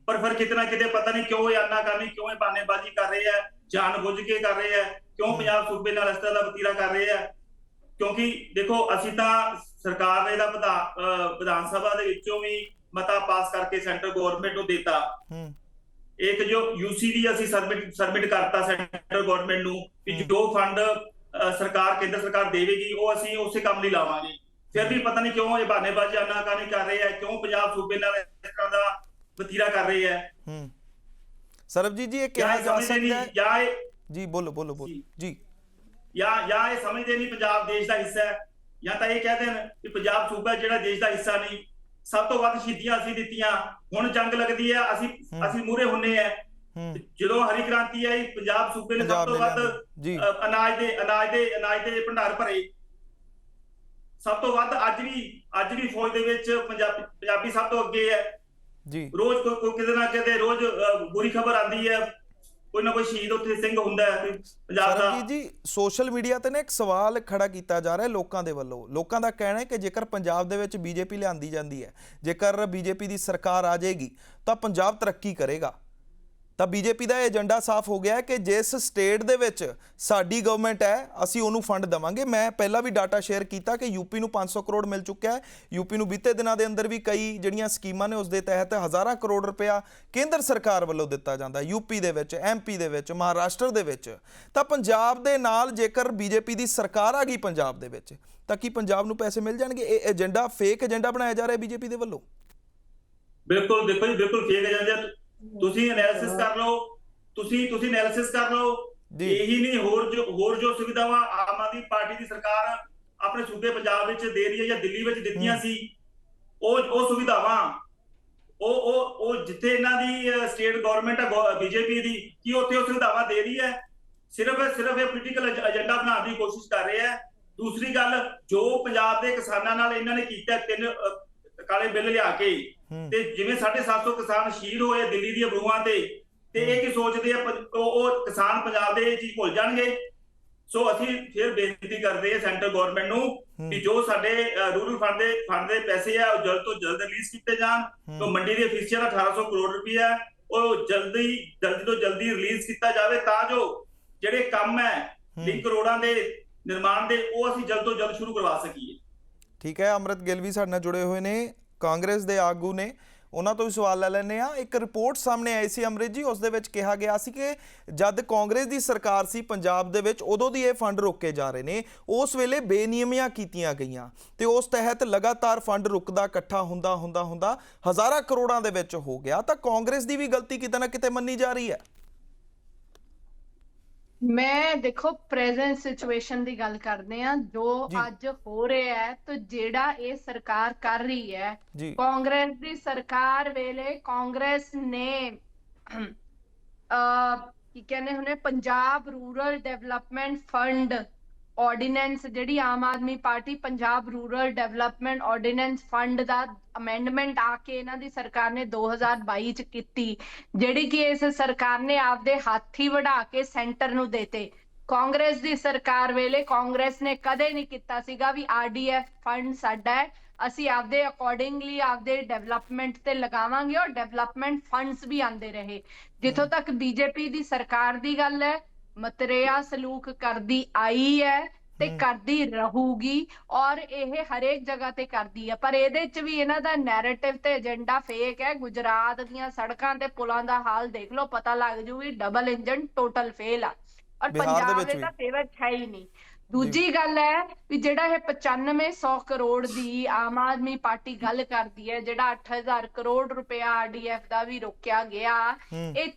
ਪਰ ਫਿਰ ਕਿਤੇ ਨਾ ਕਿਤੇ ਪਤਾ ਨਹੀਂ ਕਿਉਂ ਇਹ ਆਨਾ ਕਰਨੀ ਕਿਉਂ ਇਹ ਬਾਨੇਬਾਜ਼ੀ ਕਰ ਰਹੇ ਆ ਜਾਣ ਬੁੱਝ ਕੇ ਕਰ ਰਹੇ ਆ ਕਿਉਂ। ਪੰਜਾਬ ਸੂਬੇ ਨਾਲ ਇਸ ਤਰ੍ਹਾਂ ਦਾ ਵਤੀਰਾ ਕਰ ਰਹੇ ਆ। ਕਿਉਂਕਿ ਦੇਖੋ ਅਸੀਂ ਤਾਂ ਸਰਕਾਰ ਨੇ ਦਾ ਵਿਧਾਨ ਸਭਾ ਦੇ ਵਿੱਚੋਂ ਵੀ ਮਤਾ ਪਾਸ ਕਰਕੇ ਸੈਂਟਰ ਗਵਰਨਮੈਂਟ ਨੂੰ ਦਿੱਤਾ। ਇੱਕ ਜੋ ਯੂਸੀਡੀ ਅਸੀਂ ਸਬਮਿਟ ਸਬਮਿਟ ਕਰਤਾ ਸੈਂਟਰ ਗਵਰਨਮੈਂਟ ਨੂੰ ਕਿ। ਜੋ ਫੰਡ ਸਰਕਾਰ ਕੇਂਦਰ ਸਰਕਾਰ ਦੇਵੇਗੀ ਉਹ ਅਸੀਂ ਉਸੇ ਕੰਮ ਲਈ ਲਾਵਾਂਗੇ। ਫਿਰ ਵੀ ਪਤਾ ਨਹੀਂ ਕਿਉਂ ਇਹ ਬਾਨੇਬਾਜ਼ੀ ਆਨਾਕਾਨੀ ਕਰ ਰਹੇ ਆ ਕਿਉਂ ਪੰਜਾਬ ਸੂਬੇ ਨਾਲ ਇਸ ਤਰ੍ਹਾਂ ਦਾ ਵਤੀਰਾ ਕਰ ਰਹੇ ਆ। ਹੂੰ। ਸਰਬਜੀਤ ਜੀ ਇਹ ਕਿਹਾ ਜਾ ਸਕਦਾ ਹੈ ਜਾਂ ਇਹ ਜੀ ਬੋਲੋ ਬੋਲੋ ਬੋਲੋ। ਜੀ। ਜੀ। ਜਾਂ ਇਹ ਸਮਝਦੇ ਨਹੀਂ ਪੰਜਾਬ ਦੇਸ਼ ਦਾ ਹਿੱਸਾ ਹੈ ਜਾਂ ਤਾਂ ਇਹ ਕਹਿੰਦੇ ਨੇ ਕਿ ਪੰਜਾਬ ਸੂਬਾ ਜਿਹੜਾ ਦੇਸ਼ ਦਾ ਹਿੱਸਾ ਨਹੀਂ। ਸਭ ਤੋਂ ਵੱਧ ਸ਼ਹੀਦੀਆਂ ਅਸੀਂ ਦਿੱਤੀਆਂ। ਹੁਣ ਜੰਗ ਲੱਗਦੀ ਹੈ ਅਸੀਂ। ਅਸੀਂ ਮੂਰੇ ਹੁੰਨੇ ਆ। ਜਦੋਂ ਹਰੀ ਕ੍ਰਾਂਤੀ ਆਈ ਪੰਜਾਬ ਸੂਬੇ ਨੇ ਸਭ ਤੋਂ ਵੱਧ ਅਨਾਜ ਦੇ ਅਨਾਜ ਦੇ ਅਨਾਜ ਦੇ ਭੰਡਾਰ ਭਰੇ। ਸਭ ਤੋਂ ਵੱਧ ਅੱਜ ਵੀ ਅੱਜ ਵੀ ਫੌਜ ਦੇ ਵਿੱਚ ਪੰਜਾਬੀ ਪੰਜਾਬੀ ਸਭ ਤੋਂ ਅੱਗੇ ਹੈ। ਜੀ। ਰੋਜ਼ ਕੋਈ ਕਿਤੇ ਨਾ ਕਿਤੇ ਰੋਜ਼ ਬੁਰੀ ਖਬਰ ਆਉਂਦੀ ਹੈ। ਕੋਈ ਨਾ ਕੋਈ ਸ਼ਹੀਦ ਉੱਥੇ ਸਿੰਘ ਹੁੰਦਾ ਹੈ, ਕੋਈ ਪੰਜਾਬ ਦਾ। ਸਰਬਜੀਤ ਜੀ, ਸੋਸ਼ਲ ਮੀਡੀਆ ਤੇ ਨਾ ਇੱਕ ਸਵਾਲ ਖੜਾ ਕੀਤਾ ਜਾ ਰਿਹਾ ਹੈ ਲੋਕਾਂ ਦੇ ਵੱਲੋਂ। ਲੋਕਾਂ ਦਾ ਕਹਿਣਾ ਹੈ ਕਿ ਜੇਕਰ ਪੰਜਾਬ ਦੇ ਵਿੱਚ ਬੀਜੇਪੀ ਲਿਆਂਦੀ ਜਾਂਦੀ ਹੈ, ਜੇਕਰ ਬੀਜੇਪੀ ਦੀ ਸਰਕਾਰ ਆ ਜਾਏਗੀ, ਤਾਂ ਪੰਜਾਬ ਤਰੱਕੀ ਕਰੇਗਾ। ਤਾਂ ਬੀਜੇਪੀ ਦਾ ਇਹ ਏਜੰਡਾ ਸਾਫ਼ ਹੋ ਗਿਆ ਕਿ ਜਿਸ ਸਟੇਟ ਦੇ ਵਿੱਚ ਸਾਡੀ ਗਵਰਨਮੈਂਟ ਹੈ, ਅਸੀਂ ਉਹਨੂੰ ਫੰਡ ਦੇਵਾਂਗੇ। ਮੈਂ ਪਹਿਲਾਂ ਵੀ ਡਾਟਾ ਸ਼ੇਅਰ ਕੀਤਾ ਕਿ ਯੂਪੀ ਨੂੰ 500 ਕਰੋੜ ਮਿਲ ਚੁੱਕਿਆ ਹੈ। ਯੂਪੀ ਨੂੰ ਬੀਤੇ ਦਿਨਾਂ ਦੇ ਅੰਦਰ ਵੀ ਕਈ ਜਿਹੜੀਆਂ ਸਕੀਮਾਂ ਨੇ, ਉਸ ਦੇ ਤਹਿਤ ਹਜ਼ਾਰਾਂ ਕਰੋੜ ਰੁਪਇਆ ਕੇਂਦਰ ਸਰਕਾਰ ਵੱਲੋਂ ਦਿੱਤਾ ਜਾਂਦਾ ਹੈ। ਯੂਪੀ ਦੇ ਵਿੱਚ ਐਮਪੀ ਦੇ ਵਿੱਚ, ਮਹਾਰਾਸ਼ਟਰ ਦੇ ਵਿੱਚ। ਤਾਂ ਪੰਜਾਬ ਦੇ ਨਾਲ ਜੇਕਰ ਬੀਜੇਪੀ ਦੀ ਸਰਕਾਰ ਆ ਗਈ ਪੰਜਾਬ ਦੇ ਵਿੱਚ, ਤਾਂ ਕੀ ਪੰਜਾਬ ਨੂੰ ਪੈਸੇ ਮਿਲ ਜਾਣਗੇ? ਇਹ ਏਜੰਡਾ ਫੇਕ ਏਜੰਡਾ ਬਣਾਇਆ ਜਾ ਰਿਹਾ ਬੀਜੇਪੀ ਦੇ ਵੱਲੋਂ? ਬਿਲਕੁਲ ਦੇਖੋ ਜੀ, ਬਿਲਕੁਲ ਫੇਕ ਜਾਂਦੇ ਤੁਸੀਂ ਐਨਾਲਿਸਿਸ ਕਰ ਲਓ ਤੁਸੀਂ ਤੁਸੀਂ ਐਨਾਲਿਸਿਸ ਕਰ ਲਓ। ਇਹੀ ਨਹੀਂ ਹੋਰ ਜੋ ਹੋਰ ਜੋ ਸੁਵਿਧਾਵਾਂ ਆਮ ਆਦਮੀ ਪਾਰਟੀ ਦੀ ਸਰਕਾਰ ਆਪਣੇ ਸੂਬੇ ਪੰਜਾਬ ਵਿੱਚ ਦੇ ਰਹੀ ਹੈ ਜਾਂ ਦਿੱਲੀ ਵਿੱਚ ਦਿੱਤੀਆਂ। ਸੀ ਉਹ ਉਹ ਸੁਵਿਧਾਵਾਂ ਉਹ ਉਹ ਉਹ ਜਿੱਥੇ ਇਹਨਾਂ ਦੀ ਸਟੇਟ ਗਵਰਨਮੈਂਟ ਹੈ ਬੀਜੇਪੀ ਦੀ ਕੀ ਉੱਥੇ ਉਹ ਸੁਵਿਧਾਵਾਂ ਦੇ ਰਹੀ ਹੈ ਸਿਰਫ ਸਿਰਫ ਇਹ ਪੋਲੀਟੀਕਲ ਏਜੰਡਾ ਬਣਾਉਣ ਦੀ ਕੋਸ਼ਿਸ਼ ਕਰ ਰਹੇ ਹੈ ਦੂਸਰੀ ਗੱਲ ਜੋ ਪੰਜਾਬ ਦੇ ਕਿਸਾਨਾਂ ਨਾਲ ਇਹਨਾਂ ਨੇ ਕੀਤਾ ਤਿੰਨ ਕਾਲੇ ਬਿੱਲ ਲਿਆ ਕੇ ਤੇ ਜਿਵੇਂ 750 ਕਿਸਾਨ ਸ਼ਹੀਦ ਹੋਏ ਦਿੱਲੀ ਦੀਆਂ ਬਰੂਹਾਂ ਤੇ ਤੇ ਇਹ ਕੀ ਸੋਚਦੇ ਆ ਉਹ ਕਿਸਾਨ ਪੰਜਾਬ ਦੇ ਇਹ ਚੀਜ਼ ਭੁੱਲ ਜਾਣਗੇ? ਸੋ ਅਸੀਂ ਫਿਰ ਬੇਨਤੀ ਕਰਦੇ ਹਾਂ ਸੈਂਟਰ ਗਵਰਨਮੈਂਟ ਨੂੰ ਕਿ ਜੋ ਸਾਡੇ ਰੂਰਲ ਫੰਡ ਦੇ ਫੰਡ ਦੇ ਪੈਸੇ ਆ ਉਹ ਜਲਦ ਤੋਂ ਜਲਦ ਰਿਲੀਜ਼ ਕੀਤੇ ਜਾਣ। ਤੋਂ ਮੰਡੀ ਦੇ ਅਫੀਸ਼ੀਅਲ ਦਾ 1800 ਕਰੋੜ ਰੁਪਇਆ ਉਹ ਜਲਦੀ ਜਲਦੀ ਤੋਂ ਜਲਦੀ ਰਿਲੀਜ਼ ਕੀਤਾ ਜਾਵੇ ਤਾਂ ਜੋ ਜਿਹੜੇ ਕੰਮ ਹੈ। ਲਿੰਕ ਕਰੋੜਾਂ ਦੇ ਨਿਰਮਾਣ ਦੇ ਉਹ ਅਸੀਂ ਜਲਦ ਤੋਂ ਜਲਦ ਸ਼ੁਰੂ ਕਰਵਾ ਸਕੀਏ। ਠੀਕ ਹੈ ਅਮਰਤ ਗਿੱਲ ਵੀ ਸਾਡੇ ਨਾਲ ਜੁੜੇ ਹੋਏ ਨੇ। ਕਾਂਗਰਸ ਦੇ ਆਗੂ ਨੇ। ਉਹਨਾਂ ਤੋਂ ਵੀ ਸਵਾਲ ਲੈ ਲੈਂਦੇ ਆ ਇੱਕ ਰਿਪੋਰਟ ਸਾਹਮਣੇ ਆਈ ਸੀ ਅਮਰਿਤ ਜੀ। ਉਸ ਦੇ ਵਿੱਚ ਕਿਹਾ ਗਿਆ ਸੀ ਕਿ ਜਦ ਕਾਂਗਰਸ ਦੀ ਸਰਕਾਰ ਸੀ ਪੰਜਾਬ ਦੇ ਵਿੱਚ, ਉਦੋਂ ਦੀ ਇਹ ਫੰਡ ਰੋਕੇ ਜਾ ਰਹੇ ਨੇ। ਉਸ ਵੇਲੇ ਬੇਨਿਯਮੀਆਂ ਕੀਤੀਆਂ ਗਈਆਂ ਤੇ ਉਸ ਤਹਿਤ ਲਗਾਤਾਰ ਫੰਡ ਰੁਕਦਾ, ਇਕੱਠਾ ਹੁੰਦਾ ਹੁੰਦਾ ਹੁੰਦਾ ਹਜ਼ਾਰਾਂ ਕਰੋੜਾਂ ਦੇ ਵਿੱਚ ਹੋ ਗਿਆ। ਤਾਂ ਕਾਂਗਰਸ ਦੀ ਵੀ ਗਲਤੀ ਕਿਤੇ ਨਾ ਕਿਤੇ ਮੰਨੀ ਜਾ ਰਹੀ ਹੈ। ਮੈਂ ਦੇਖੋ ਪ੍ਰੈਜ਼ੈਂਟ ਸਿਚੁਏਸ਼ਨ ਦੀ ਗੱਲ ਕਰਦੇ ਆ ਜੋ। ਅੱਜ ਹੋ ਰਿਹਾ ਹੈ ਤੇ ਜਿਹੜਾ ਇਹ ਸਰਕਾਰ ਕਰ ਰਹੀ ਹੈ ਕਾਂਗਰਸ ਦੀ ਸਰਕਾਰ ਵੇਲੇ ਕਾਂਗਰਸ ਨੇ ਅ ਕੀ ਕਹਿੰਦੇ ਹੁਣੇ Punjab rural development fund ordinance ਜਿਹੜੀ Aam Aadmi Party Punjab rural development ordinance fund ਦਾ ਅਮੈਂਡਮੈਂਟ ਆ ਕੇ ਇਹਨਾਂ ਦੀ ਸਰਕਾਰ ਨੇ 2022 ਚ ਕੀਤੀ, ਜਿਹੜੀ ਕਿ ਇਸ ਸਰਕਾਰ ਨੇ ਆਪਦੇ ਹੱਥ ਹੀ ਵਢਾ ਕੇ ਸੈਂਟਰ ਨੂੰ ਦੇਤੇ। ਕਾਂਗਰਸ ਦੀ ਸਰਕਾਰ ਵੇਲੇ ਕਾਂਗਰਸ ਨੇ ਕਦੇ ਨਹੀਂ ਕੀਤਾ ਸੀਗਾ ਵੀ ਆਰਡੀਐਫ ਫੰਡ ਸਾਡਾ ਹੈ, ਅਸੀਂ ਆਪਦੇ ਅਕੋਰਡਿੰਗਲੀ ਆਪਦੇ ਡਿਵੈਲਪਮੈਂਟ ਤੇ ਲਗਾਵਾਂਗੇ ਔਰ ਡਿਵੈਲਪਮੈਂਟ ਫੰਡਸ ਵੀ ਆਂਦੇ ਰਹੇ। ਜਿੱਥੋਂ ਤੱਕ ਬੀਜੇਪੀ ਦੀ ਸਰਕਾਰ ਦੀ ਗੱਲ ਹੈ ਮਤਰੇਆ ਸਲੂਕ ਕਰਦੀ ਆਈ ਹੈ ਤੇ। ਕਰਦੀ ਰਹੂਗੀ ਔਰ ਇਹ ਹਰੇਕ ਜਗ੍ਹਾ ਤੇ ਕਰਦੀ ਹੈ ਪਰ ਇਹਦੇ ਚ ਵੀ ਇਹਨਾਂ ਦਾ ਨੈਰੇਟਿਵ ਤੇ ਏਜੰਡਾ ਫੇਕ ਹੈ ਗੁਜਰਾਤ ਦੀਆਂ ਸੜਕਾਂ ਤੇ ਪੁਲਾਂ ਦਾ ਹਾਲ ਦੇਖ ਲਓ ਪਤਾ ਲੱਗ ਜੂ ਵੀ ਡਬਲ ਇੰਜਨ ਟੋਟਲ ਫੇਲ ਆ। ਔਰ ਪੰਜਾਬ ਦੇ। ਤਾਂ ਫੇਵਰ ਹੈ ਹੀ ਨਹੀਂ। ਦੂਜੀ ਗੱਲ ਹੈ ਵੀ ਜਿਹੜਾ ਇਹ 9500 ਕਰੋੜ ਦੀ ਆਮ ਆਦਮੀ ਪਾਰਟੀ ਗੱਲ ਕਰਦੀ ਹੈ ਜਿਹੜਾ 8000 ਕਰੋੜ ਰੁਪਇਆ ਆਰਡੀਐਫ ਦਾ ਵੀ ਰੋਕਿਆ ਗਿਆ ਇਹ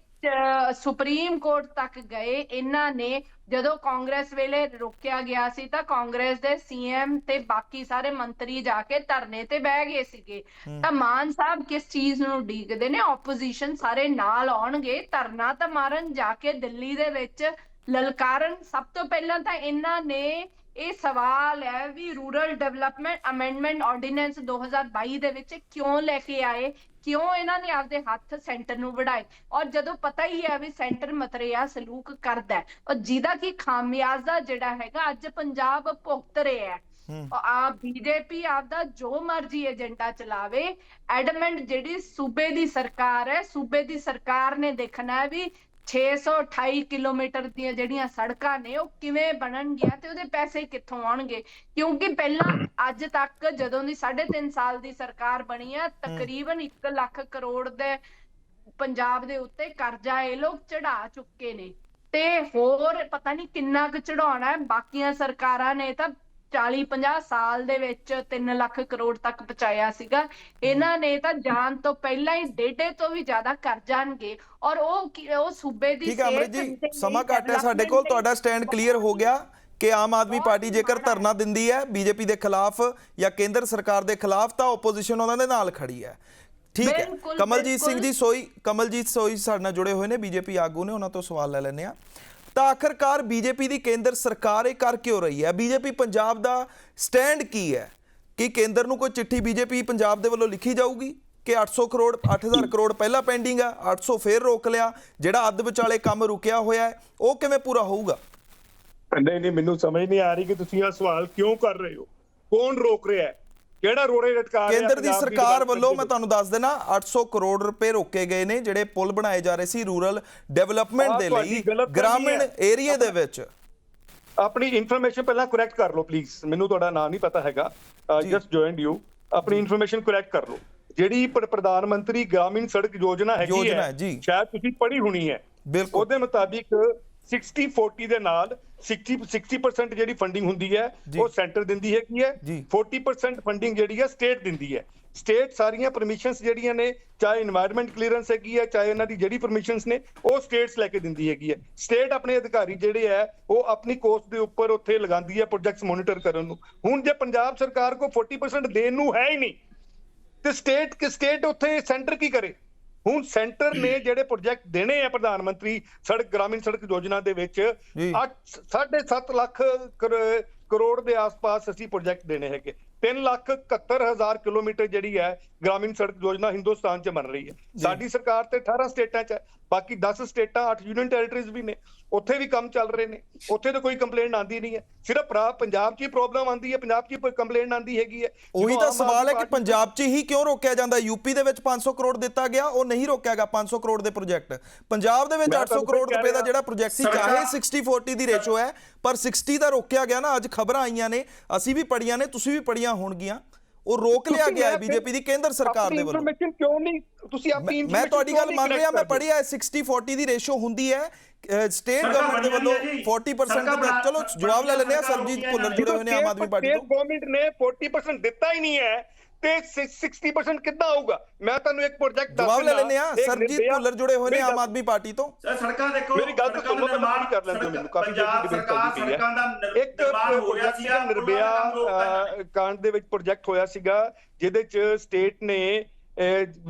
ਸੁਪਰੀਮ ਕੋਰਟ ਤੱਕ ਗਏ ਇਹਨਾਂ ਨੇ ਜਦੋਂ ਕਾਂਗਰਸ ਵੇਲੇ ਰੋਕਿਆ ਗਿਆ ਸੀ ਤਾਂ ਕਾਂਗਰਸ ਦੇ ਸੀਐਮ ਤੇ ਬਾਕੀ ਸਾਰੇ ਮੰਤਰੀ ਜਾ ਕੇ ਧਰਨੇ ਤੇ ਬਹਿ ਗਏ ਸੀਗੇ। ਤਾਂ ਮਾਨ ਸਾਹਿਬ ਕਿਸ ਚੀਜ਼ ਨੂੰ ਉਡੀਕਦੇ ਨੇ? ਆਪੋਜੀਸ਼ਨ ਸਾਰੇ ਨਾਲ ਆਉਣਗੇ ਧਰਨਾ ਤਾਂ ਮਾਰਨ ਜਾ ਕੇ ਦਿੱਲੀ ਦੇ ਵਿੱਚ ਲਲਕਾਰਨ। ਸਭ ਤੋਂ ਪਹਿਲਾਂ ਤਾਂ ਇਹਨਾਂ ਨੇ ਇਹ ਸਵਾਲ ਹੈ ਵੀ ਰੂਰਲ ਡਿਵੈਲਪਮੈਂਟ ਅਮੈਂਡਮੈਂਟ ਆਰਡੀਨੈਂਸ 2022 ਦੇ ਵਿੱਚ ਕਿਉਂ ਲੈ ਕੇ ਆਏ? ਕਿਉਂ ਇਹਨਾਂ ਨੇ ਆਪਦੇ ਹੱਥ ਸੈਂਟਰ ਨੂੰ ਵੜਾਏ ਔਰ ਜਦੋਂ ਪਤਾ ਹੀ ਹੈ ਵੀ ਸੈਂਟਰ ਮਤਰੇਆ ਸਲੂਕ ਕਰਦਾ ਔਰ ਜਿਹਦਾ ਕੀ ਖਾਮਿਆਜ਼ਾ ਜਿਹੜਾ ਹੈਗਾ ਅੱਜ ਪੰਜਾਬ ਭੁਗਤ ਰਿਹਾ ਹੈ। ਹੂੰ। ਆ ਬੀਜੇਪੀ ਆਪਦਾ ਜੋ ਮਰਜ਼ੀ ਏਜੰਡਾ ਚਲਾਵੇ ਐਡਮੈਂਟ ਜਿਹੜੀ ਸੂਬੇ ਦੀ ਸਰਕਾਰ ਹੈ ਸੂਬੇ ਦੀ ਸਰਕਾਰ ਨੇ ਦੇਖਣਾ ਹੈ ਵੀ 628 ਕਿਲੋਮੀਟਰ ਦੀਆਂ ਜਿਹੜੀਆਂ ਸੜਕਾਂ ਨੇ ਉਹ ਕਿਵੇਂ ਬਣਨਗੀਆਂ ਤੇ ਉਹਦੇ ਪੈਸੇ ਕਿੱਥੋਂ ਆਉਣਗੇ? ਕਿਉਂਕਿ ਪਹਿਲਾਂ ਅੱਜ ਤੱਕ ਜਦੋਂ ਦੀ 3.5 ਸਾਲ ਦੀ ਸਰਕਾਰ ਬਣੀ ਹੈ। ਤਕਰੀਬਨ 1 ਲੱਖ ਕਰੋੜ ਦੇ ਪੰਜਾਬ ਦੇ ਉੱਤੇ ਕਰਜ਼ਾ ਇਹ ਲੋਕ ਚੜਾ ਚੁੱਕੇ ਨੇ। ਤੇ ਹੋਰ ਪਤਾ ਨਹੀਂ ਕਿੰਨਾ ਕੁ ਚੜਾਉਣਾ ਹੈ ਬਾਕੀਆਂ ਸਰਕਾਰਾਂ ਨੇ ਤਾਂ 40 50 ਸਾਲ ਦੇ ਵਿੱਚ 3 ਲੱਖ ਕਰੋੜ ਤੱਕ ਪਹੁੰਚਾਇਆ ਸੀਗਾ। ਇਹਨਾਂ ਨੇ ਤਾਂ ਜਾਣ ਤੋਂ ਪਹਿਲਾਂ ਹੀ ਡੇਢੇ ਤੋਂ ਵੀ ਜ਼ਿਆਦਾ ਕਰ ਜਾਣਗੇ। ਔਰ ਉਹ ਉਹ ਸੂਬੇ ਦੀ ਠੀਕ ਹੈ ਅਮਰਿਤ ਜੀ ਸਮਾਂ ਘੱਟ ਹੈ ਸਾਡੇ ਕੋਲ। ਤੁਹਾਡਾ ਸਟੈਂਡ ਕਲੀਅਰ ਹੋ ਗਿਆ ਕਿ ਆਮ ਆਦਮੀ ਪਾਰਟੀ ਜੇਕਰ ਧਰਨਾ ਦਿੰਦੀ ਹੈ ਬੀਜੇਪੀ ਦੇ ਖਿਲਾਫ ਜਾਂ ਕੇਂਦਰ ਸਰਕਾਰ ਦੇ ਖਿਲਾਫ ਤਾਂ ਆਪੋਜੀਸ਼ਨ ਉਹਨਾਂ ਦੇ ਨਾਲ ਖੜੀ ਹੈ। ਠੀਕ ਹੈ ਕਮਲਜੀਤ ਸਿੰਘ। ਜੀ ਸੋਈ ਕਮਲਜੀਤ ਸੋਈ ਸਾਡੇ ਨਾਲ ਜੁੜੇ ਹੋਏ ਨੇ ਬੀਜੇਪੀ ਆਗੂ ਨੇ ਉਹਨਾਂ ਤੋਂ ਸਵਾਲ ਲੈ ਲੈਂਦੇ ਆ ਤਾਂ ਆਖਰਕਾਰ ਬੀਜੇਪੀ ਦੀ ਕੇਂਦਰ ਸਰਕਾਰ ਇਹ ਕਰ ਕਿਉਂ ਰਹੀ ਹੈ? ਬੀਜੇਪੀ ਪੰਜਾਬ ਦਾ ਸਟੈਂਡ ਕੀ ਹੈ? ਕਿ ਕੇਂਦਰ ਨੂੰ ਕੋਈ ਚਿੱਠੀ ਬੀਜੇਪੀ ਪੰਜਾਬ ਦੇ ਵੱਲੋਂ ਲਿਖੀ ਜਾਊਗੀ ਕਿ 800 ਕਰੋੜ 8000 ਕਰੋੜ ਪਹਿਲਾਂ ਪੈਂਡਿੰਗ ਆ 800 ਫੇਰ ਰੋਕ ਲਿਆ, ਜਿਹੜਾ ਅੱਧ ਵਿਚਾਲੇ ਕੰਮ ਰੁਕਿਆ ਹੋਇਆ ਹੈ, ਉਹ ਕਿਵੇਂ ਪੂਰਾ ਹੋਊਗਾ? ਨਹੀਂ ਨਹੀਂ, ਮੈਨੂੰ ਸਮਝ ਨਹੀਂ ਆ ਰਹੀ ਕਿ ਤੁਸੀਂ ਇਹ ਸਵਾਲ ਕਿਉਂ ਕਰ ਰਹੇ ਹੋ? ਕੌਣ ਰੋਕ ਰਿਹਾ ਹੈ? ਕਿਹੜਾ ਰੋੜੇ ਲਟਕਾ ਰਿਹਾ ਕੇਂਦਰ ਦੀ ਸਰਕਾਰ ਵੱਲੋਂ ਮੈਂ? ਤੁਹਾਨੂੰ ਦੱਸ ਦੇਣਾ 800 ਕਰੋੜ ਰੁਪਏ ਰੋਕੇ ਗਏ ਨੇ ਜਿਹੜੇ ਪੁਲ ਬਣਾਏ ਜਾ ਰਹੇ ਸੀ ਰੂਰਲ ਡਿਵੈਲਪਮੈਂਟ ਦੇ ਲਈ ਗ੍ਰਾਮੀਣ। ਏਰੀਆ ਦੇ ਵਿੱਚ ਆਪਣੀ ਇਨਫੋਰਮੇਸ਼ਨ ਪਹਿਲਾਂ ਕਰੈਕਟ ਕਰ ਲਓ ਪਲੀਜ਼ ਮੈਨੂੰ ਤੁਹਾਡਾ ਨਾਮ ਨਹੀਂ ਪਤਾ ਹੈਗਾ। ਜਸਟ ਜੁਆਇਨਡ ਯੂ ਆਪਣੀ ਇਨਫੋਰਮੇਸ਼ਨ ਕਰੈਕਟ ਕਰ ਲਓ ਜਿਹੜੀ ਪ੍ਰ- ਪ੍ਰਧਾਨ ਮੰਤਰੀ ਗ੍ਰਾਮੀਣ ਸੜਕ ਯੋਜਨਾ ਹੈਗੀ ਹੈ। ਸ਼ਾਇਦ ਤੁਸੀਂ ਪੜ੍ਹੀ ਹੋਣੀ ਹੈ ਉਹਦੇ ਮੁਤਾਬਿਕ 60 40 ਦੇ ਨਾਲ 60 60% ਜਿਹੜੀ ਫੰਡਿੰਗ ਹੁੰਦੀ ਹੈ ਉਹ ਸੈਂਟਰ ਦਿੰਦੀ ਹੈ। ਕੀ ਹੈ 40% ਫੰਡਿੰਗ ਜਿਹੜੀ ਹੈ ਸਟੇਟ ਦਿੰਦੀ ਹੈ। ਸਟੇਟ ਸਾਰੀਆਂ ਪਰਮਿਸ਼ਨਸ ਜਿਹੜੀਆਂ ਨੇ ਚਾਹੇ এনवायरमेंट ਕਲੀਅਰੈਂਸ ਹੈਗੀ ਹੈ ਚਾਹੇ ਇਹਨਾਂ ਦੀ ਜਿਹੜੀ ਪਰਮਿਸ਼ਨਸ ਨੇ ਉਹ ਸਟੇਟਸ ਲੈ ਕੇ ਦਿੰਦੀ ਹੈਗੀ ਹੈ। ਸਟੇਟ ਆਪਣੇ ਅਧਿਕਾਰੀ ਜਿਹੜੇ ਹੈ ਉਹ ਆਪਣੀ ਕੋਸਟ ਦੇ ਉੱਪਰ ਉੱਥੇ ਲਗਾਉਂਦੀ ਹੈ ਪ੍ਰੋਜੈਕਟਸ ਮੋਨੀਟਰ ਕਰਨ ਨੂੰ। ਹੁਣ ਜੇ ਪੰਜਾਬ ਸਰਕਾਰ ਕੋ 40% ਦੇਣ ਨੂੰ ਹੈ ਹੀ ਨਹੀਂ ਤੇ ਸਟੇਟ ਕਿ ਸਟੇਟ ਉੱਥੇ ਸੈਂਟਰ ਕੀ ਕਰੇ? ਹੁਣ ਸੈਂਟਰ ਨੇ ਜਿਹੜੇ ਪ੍ਰੋਜੈਕਟ ਦੇਣੇ ਆ ਪ੍ਰਧਾਨ ਮੰਤਰੀ ਸੜਕ ਗ੍ਰਾਮੀਣ ਸੜਕ ਯੋਜਨਾ ਦੇ ਵਿੱਚ ਜੀ। 8.5 ਲੱਖ ਕਰ- ਕਰੋੜ ਦੇ ਆਸ-ਪਾਸ ਅਸੀਂ ਪ੍ਰੋਜੈਕਟ ਦੇਣੇ ਹੈਗੇ। 3 ਲੱਖ 71 ਹਜ਼ਾਰ ਕਿਲੋਮੀਟਰ ਜਿਹੜੀ ਹੈ ਗ੍ਰਾਮੀਣ ਸੜਕ ਯੋਜਨਾ ਹਿੰਦੁਸਤਾਨ 'ਚ ਬਣ ਰਹੀ ਹੈ। ਸਾਡੀ ਸਰਕਾਰ ਤੇ 18 ਸਟੇਟਾਂ 'ਚ ਬਾਕੀ 10 ਸਟੇਟਾਂ 8 ਯੂਨੀਅਨ ਟੈਰੀਟਰੀਜ਼ ਵੀ ਨੇ। ਉੱਥੇ ਵੀ ਕੰਮ ਚੱਲ ਰਹੇ ਨੇ। ਉੱਥੇ ਤਾਂ ਕੋਈ ਕੰਪਲੇਂਟ ਆਂਦੀ ਨਹੀਂ ਹੈ। ਸਿਰਫ ਪੰਜਾਬ 'ਚ ਹੀ ਪ੍ਰੋਬਲਮ ਆਂਦੀ ਹੈ। ਪੰਜਾਬ 'ਚ ਹੀ ਕੰਪਲੇਂਟ ਆਂਦੀ ਹੈਗੀ ਹੈ। ਉਹੀ ਤਾਂ ਸਵਾਲ ਹੈ ਕਿ ਪੰਜਾਬ 'ਚ ਹੀ ਕਿਉਂ ਰੋਕਿਆ ਜਾਂਦਾ? ਯੂਪੀ ਦੇ ਵਿੱਚ 500 ਕਰੋੜ ਦਿੱਤਾ ਗਿਆ ਉਹ ਨਹੀਂ ਰੋਕਿਆ ਗਿਆ। 500 ਕਰੋੜ ਦੇ ਪ੍ਰੋਜੈਕਟ ਪੰਜਾਬ ਦੇ ਵਿੱਚ ਮੈਂ 800 ਤੁਹਾਨੂੰ ਕਰੋੜ ਰੁਪਏ ਦਾ ਜਿਹੜਾ ਪ੍ਰੋਜੈਕਟ ਸੀ ਚਾਹੇ 60 40 ਦੀ ਰੇਸ਼ੋ ਹੈ ਪਰ 60 ਦਾ ਰੋਕਿਆ ਗਿਆ ਨਾ। ਅੱਜ ਖਬਰਾਂ ਆਈਆਂ ਨੇ। ਅਸੀਂ ਵੀ ਪੜੀਆਂ ਨੇ ਤੁਸੀਂ ਵੀ ਪੜੀਆਂ ਹੋਣਗੀਆਂ। ਉਹ ਰੋਕ ਲਿਆ ਗਿਆ ਹੈ ਬੀਜੇਪੀ ਦੀ ਕੇਂਦਰ ਸਰਕਾਰ ਦੇ ਵੱਲੋਂ। information ਕਿਉਂ ਨਹੀਂ ਤੁਸੀਂ ਆਪਣੀ ਮੈਂ ਤੁਹਾਡੀ ਗੱਲ ਮੰਨ ਰਿਹਾ ਮੈਂ ਹੈ 60 40 ਦੀ ਰੇਸ਼ੋ ਹੁੰਦੀ ਹੈ। ਸਟੇਟ ਗਵਰਨਮੈਂਟ ਦੇ ਵੱਲੋਂ ਹੋਈ ਹੈ ਜੀ। 40% ਸਰਕਾਰ ਦੇ ਚਲੋ ਜਵਾਬ ਲੈ ਲੈਂਦੇ ਆ ਸਰਜੀਤ ਭੁੱਲਰ ਜੁੜੇ ਹੋਏ ਨੇ ਆਮ ਆਦਮੀ ਪਾਰਟੀ ਤੋਂ। ਗਵਰਨਮੈਂਟ ਨੇ 40% ਦਿੱਤਾ ਹੀ ਨਹੀਂ ਹੈ ਤੇ 60% ਕਿੱਦਾਂ ਆਊਗਾ ਮੈਂ ਤੁਹਾਨੂੰ ਇੱਕ ਪ੍ਰੋਜੈਕਟ ਦੱਸ ਜਵਾਬ ਲੈ ਲੈਂਦੇ ਆ ਇੱਕ ਸਰਜੀਤ ਭੁੱਲਰ ਜੁੜੇ ਹੋਏ ਨੇ ਆਮ ਆਦਮੀ ਪਾਰਟੀ ਤੋਂ। ਸਰ ਸੜਕਾਂ ਦੇਖੋ ਮੇਰੀ ਗੱਲ ਤਾਂ ਸੁਣੋ, ਨਿਰਮਾਣ ਕਰ ਲੈਂਦਾ ਮੈਨੂੰ, ਕਾਫੀ ਸਰਕਾਰ debate ਚੱਲਦੀ ਇੱਕ ਨਿਰਮਾਣ ਹੋ ਰਿਹਾ ਪ੍ਰੋਜੈਕਟ ਸੀਗਾ ਨਿਰਭਇਆ ਕਾਂਡ ਦੇ ਵਿੱਚ ਪ੍ਰੋਜੈਕਟ ਹੋਇਆ ਸੀਗਾ ਜਿਹਦੇ ਚ ਸਟੇਟ ਨੇ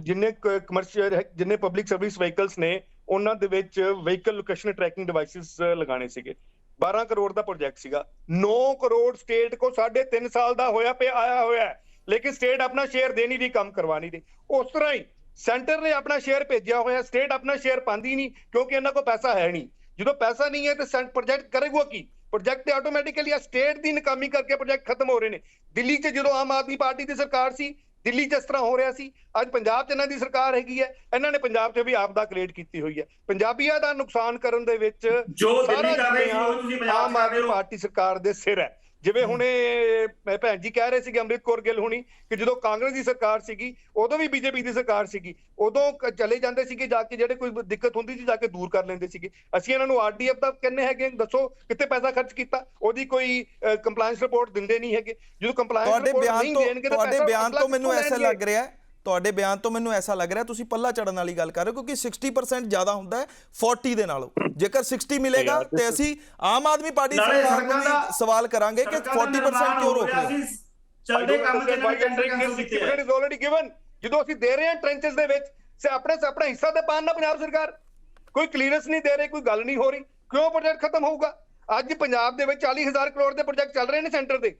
ਜਿੰਨੇ ਕਮਰਸ਼ੀਅਲ ਜਿੰਨੇ ਪਬਲਿਕ ਸਰਵਿਸ ਵਹੀਕਲਸ ਨੇ ਉਹਨਾਂ ਦੇ ਵਿੱਚ ਵਹੀਕਲ ਲੋਕੇਸ਼ਨ ਟਰੈਕਿੰਗ ਡਿਵਾਈਸਸ ਲਗਾਣੇ ਸੀਗੇ। 12 ਕਰੋੜ ਦਾ ਪ੍ਰੋਜੈਕਟ ਸੀਗਾ। 9 ਕਰੋੜ ਸਟੇਟ ਕੋ 3.5 ਸਾਲ ਦਾ ਹੋਇਆ ਪਿਆ, ਆਇਆ ਹੋਇਆ ਲੇਕਿਨ ਸਟੇਟ ਆਪਣਾ ਸ਼ੇਅਰ ਦੇ ਨਹੀਂ ਰਹੀ ਕੰਮ ਕਰਵਾ ਦੇ ਉਸ ਤਰ੍ਹਾਂ ਹੀ ਸੈਂਟਰ ਨੇ ਆਪਣਾ ਸ਼ੇਅਰ ਭੇਜਿਆ ਹੋਇਆ ਸਟੇਟ ਆਪਣਾ ਸ਼ੇਅਰ ਪਾਉਂਦੀ ਨਹੀਂ ਕਿਉਂਕਿ ਇਹਨਾਂ ਕੋਲ ਪੈਸਾ ਹੈ ਨਹੀਂ। ਜਦੋਂ ਪੈਸਾ ਨਹੀਂ ਹੈ ਤੇ ਸੈਂਟ ਪ੍ਰੋਜੈਕਟ ਕਰੇਗਾ ਕੀ? ਪ੍ਰੋਜੈਕਟ ਤੇ ਆਟੋਮੈਟਿਕਲੀ ਸਟੇਟ ਦੀ ਨਕਾਮੀ ਕਰਕੇ ਪ੍ਰੋਜੈਕਟ ਖਤਮ ਹੋ ਰਹੇ ਨੇ। ਦਿੱਲੀ 'ਚ ਜਦੋਂ ਆਮ ਆਦਮੀ ਪਾਰਟੀ ਦੀ ਸਰਕਾਰ ਸੀ ਦਿੱਲੀ 'ਚ ਇਸ ਤਰ੍ਹਾਂ ਹੋ ਰਿਹਾ ਸੀ ਅੱਜ ਪੰਜਾਬ 'ਚ ਇਹਨਾਂ ਦੀ ਸਰਕਾਰ ਹੈਗੀ ਹੈ ਇਹਨਾਂ ਨੇ ਪੰਜਾਬ 'ਚ ਵੀ ਆਪਦਾ ਕ੍ਰੀਏਟ ਕੀਤੀ ਹੋਈ ਹੈ ਪੰਜਾਬੀਆਂ ਦਾ ਨੁਕਸਾਨ ਕਰਨ ਦੇ ਵਿੱਚ ਜੋ ਦਿੱਲੀ ਕਰ ਰਹੀ ਸੀ, ਉਹ ਤੁਸੀਂ ਪੰਜਾਬ ਆਮ ਆਦਮੀ। ਪਾਰਟੀ ਸਰਕਾਰ ਦੇ ਸਿਰ ਹੈ ਜਿਵੇਂ ਹੁਣੇ ਮੈਂ ਭੈਣ ਜੀ ਕਹਿ ਰਹੇ ਸੀਗੇ ਅੰਮ੍ਰਿਤ ਕੌਰ ਗਿੱਲ ਹੁਣੀ ਕਿ ਜਦੋਂ ਕਾਂਗਰਸ ਦੀ ਸਰਕਾਰ ਸੀਗੀ ਉਦੋਂ ਵੀ ਬੀਜੇਪੀ ਦੀ ਸਰਕਾਰ ਸੀਗੀ ਉਦੋਂ ਕ- ਚਲੇ ਜਾਂਦੇ ਸੀਗੇ ਜਾ ਕੇ ਜਿਹੜੇ ਕੋਈ ਦਿੱਕਤ ਹੁੰਦੀ ਸੀ ਜਾ ਕੇ ਦੂਰ ਕਰ ਲੈਂਦੇ ਸੀਗੇ। ਅਸੀਂ ਇਹਨਾਂ ਨੂੰ ਆਰਡੀਐਫ ਦਾ ਕਹਿੰਨੇ ਹੈਗੇ ਦੱਸੋ ਕਿੱਥੇ ਪੈਸਾ ਖਰਚ ਕੀਤਾ ਉਹਦੀ ਕੋਈ ਕੰਪਲਾਈਂਸ ਰਿਪੋਰਟ ਦਿੰਦੇ ਨਹੀਂ ਹੈਗੇ। ਜਦੋਂ ਕੰਪਲਾਈਂਸ ਰਿਪੋਰਟ ਨਹੀਂ ਦੇਣਗੇ ਤਾਂ ਤੁਹਾਡੇ ਬਿਆਨ ਤੋਂ ਮੈਨੂੰ ਐਸਾ? ਲੱਗ ਰਿਹਾ ਹੈ ਤੁਹਾਡੇ ਬਿਆਨ ਤੋਂ ਮੈਨੂੰ ਐਸਾ ਲੱਗ ਰਿਹਾ ਤੁਸੀਂ ਪੱਲਾ ਚੜਨ ਵਾਲੀ ਗੱਲ ਕਰ ਰਹੇ ਹੋ ਕਿਉਂਕਿ 60% ਜ਼ਿਆਦਾ ਹੁੰਦਾ ਹੈ 40 ਦੇ ਨਾਲੋਂ। ਜੇਕਰ 60 ਮਿਲੇਗਾ ਤੇ ਅਸੀਂ ਆਮ ਆਦਮੀ ਪਾਰਟੀ ਨਾਲੇ ਸਰਕਾਰ ਨੂੰ ਦਾ- ਸਵਾਲ ਕਰਾਂਗੇ ਕਿ ਸੜਕਾਂ ਦਾ 40% ਕਿਉਂ ਰੋਕ ਰਿਹਾ। ਚੱਲਦੇ ਕੰਮ ਤੇ ਇਹਨਾਂ ਨੇ ਟੈਂਡਰ ਕੈਂਸਲ ਕੀਤੇ ਆ। 60% is already given ਜਦੋਂ ਅਸੀਂ ਦੇ ਰਹੇ ਹਾਂ ਟ੍ਰੈਂਚਸ ਦੇ ਵਿੱਚ ਸੇ ਆਪਣੇ ਆਪਣਾ ਹਿੱਸਾ ਤੇ ਪਾਣ ਨਾ ਪੰਜਾਬ ਸਰਕਾਰ। ਕੋਈ ਕਲੀਅਰੈਂਸ ਨਹੀਂ ਦੇ ਰਹੀ ਕੋਈ ਗੱਲ ਨਹੀਂ ਹੋ ਰਹੀ। ਕਿਉਂ ਪ੍ਰੋਜੈਕਟ ਖਤਮ ਹੋਊਗਾ? ਅੱਜ ਪੰਜਾਬ ਦੇ ਵਿੱਚ 40000 ਕਰੋੜ ਦੇ ਪ੍ਰੋਜੈਕਟ ਚੱਲ ਰਹੇ ਨੇ ਸੈਂਟਰ ਦੇ।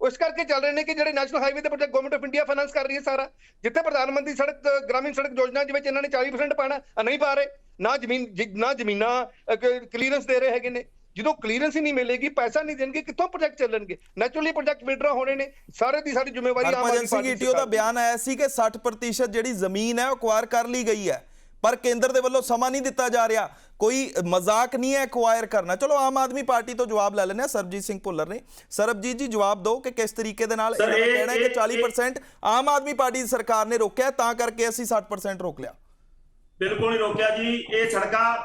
ਉਸ ਕਰਕੇ ਚੱਲ ਰਹੇ ਨੇ ਕਿ ਜਿਹੜੇ ਨੈਸ਼ਨਲ ਹਾਈਵੇ ਦੇ project government of India finance ਕਰ ਰਹੀ ਹੈ ਸਾਰਾ ਜਿੱਥੇ ਪ੍ਰਧਾਨ ਮੰਤਰੀ ਸੜਕ ਗ੍ਰਾਮੀਣ ਸੜਕ ਯੋਜਨਾ ਦੇ ਵਿੱਚ ਇਹਨਾਂ ਨੇ 40% ਪਾਣਾ ਨਹੀਂ ਪਾ ਰਹੇ ਨਾ ਜ਼ਮੀਨ ਨਾ ਜ਼ਮੀਨਾਂ ਕਲੀਅਰੈਂਸ ਦੇ ਰਹੇ ਹੈਗੇ ਨੇ। ਜਦੋਂ ਕਲੀਅਰੈਂਸ ਹੀ ਨਹੀਂ ਮਿਲੇਗੀ ਪੈਸਾ ਨਹੀਂ ਦੇਣਗੇ ਕਿੱਥੋਂ ਪ੍ਰੋਜੈਕਟ ਚੱਲਣਗੇ? ਨੈਚੁਰਲੀ ਪ੍ਰੋਜੈਕਟ ਵਿਡਰਾ ਹੋਣੇ ਨੇ ਸਾਰੇ ਦੀ ਸਾਰੀ ਜ਼ਿੰਮੇਵਾਰੀ ਆਮ ਆਦਮੀ ਸਿੰਘ ਪਾਰਟੀ ਈਟੀਓ ਦਾ ਸਰਕਾਰ ਦੀ। ਬਿਆਨ ਆਇਆ ਸੀ ਕਿ 60% ਜਿਹੜੀ ਜ਼ਮੀਨ ਹੈ ਉਹ ਅਕਵਾਇਰ ਕਰ ਲਈ ਗਈ ਹੈ। ਪਰ ਕੇਂਦਰ ਦੇ ਵੱਲੋਂ ਸਮਾਂ ਨਹੀਂ ਦਿੱਤਾ ਜਾ ਰਿਹਾ। ਕੋਈ ਮਜ਼ਾਕ ਨਹੀਂ ਹੈ ਅਕਵਾਇਰ ਕਰਨਾ। ਚਲੋ ਆਮ ਆਦਮੀ ਪਾਰਟੀ ਤੋਂ ਜਵਾਬ ਲੈ ਹਾਂ। ਸਰਬਜੀਤ ਸਿੰਘ ਭੁੱਲਰ ਨੇ। ਸਰਬਜੀਤ ਜੀ ਜਵਾਬ ਦਿਓ ਕਿ ਕਿਸ ਤਰੀਕੇ ਦੇ ਨਾਲ ਇਹਨਾਂ ਦਾ ਕਹਿਣਾ ਹੈ ਕਿ ਇਹ- 40% ਆਮ ਆਦਮੀ ਪਾਰਟੀ ਦੀ ਸਰਕਾਰ ਨੇ ਰੋਕਿਆ ਤਾਂ ਕਰਕੇ ਅਸੀਂ 60% ਰੋਕ ਲਿਆ। ਬਿਲਕੁਲ ਨਹੀਂ ਰੋਕਿਆ ਜੀ। ਇਹ ਸੜਕਾਂ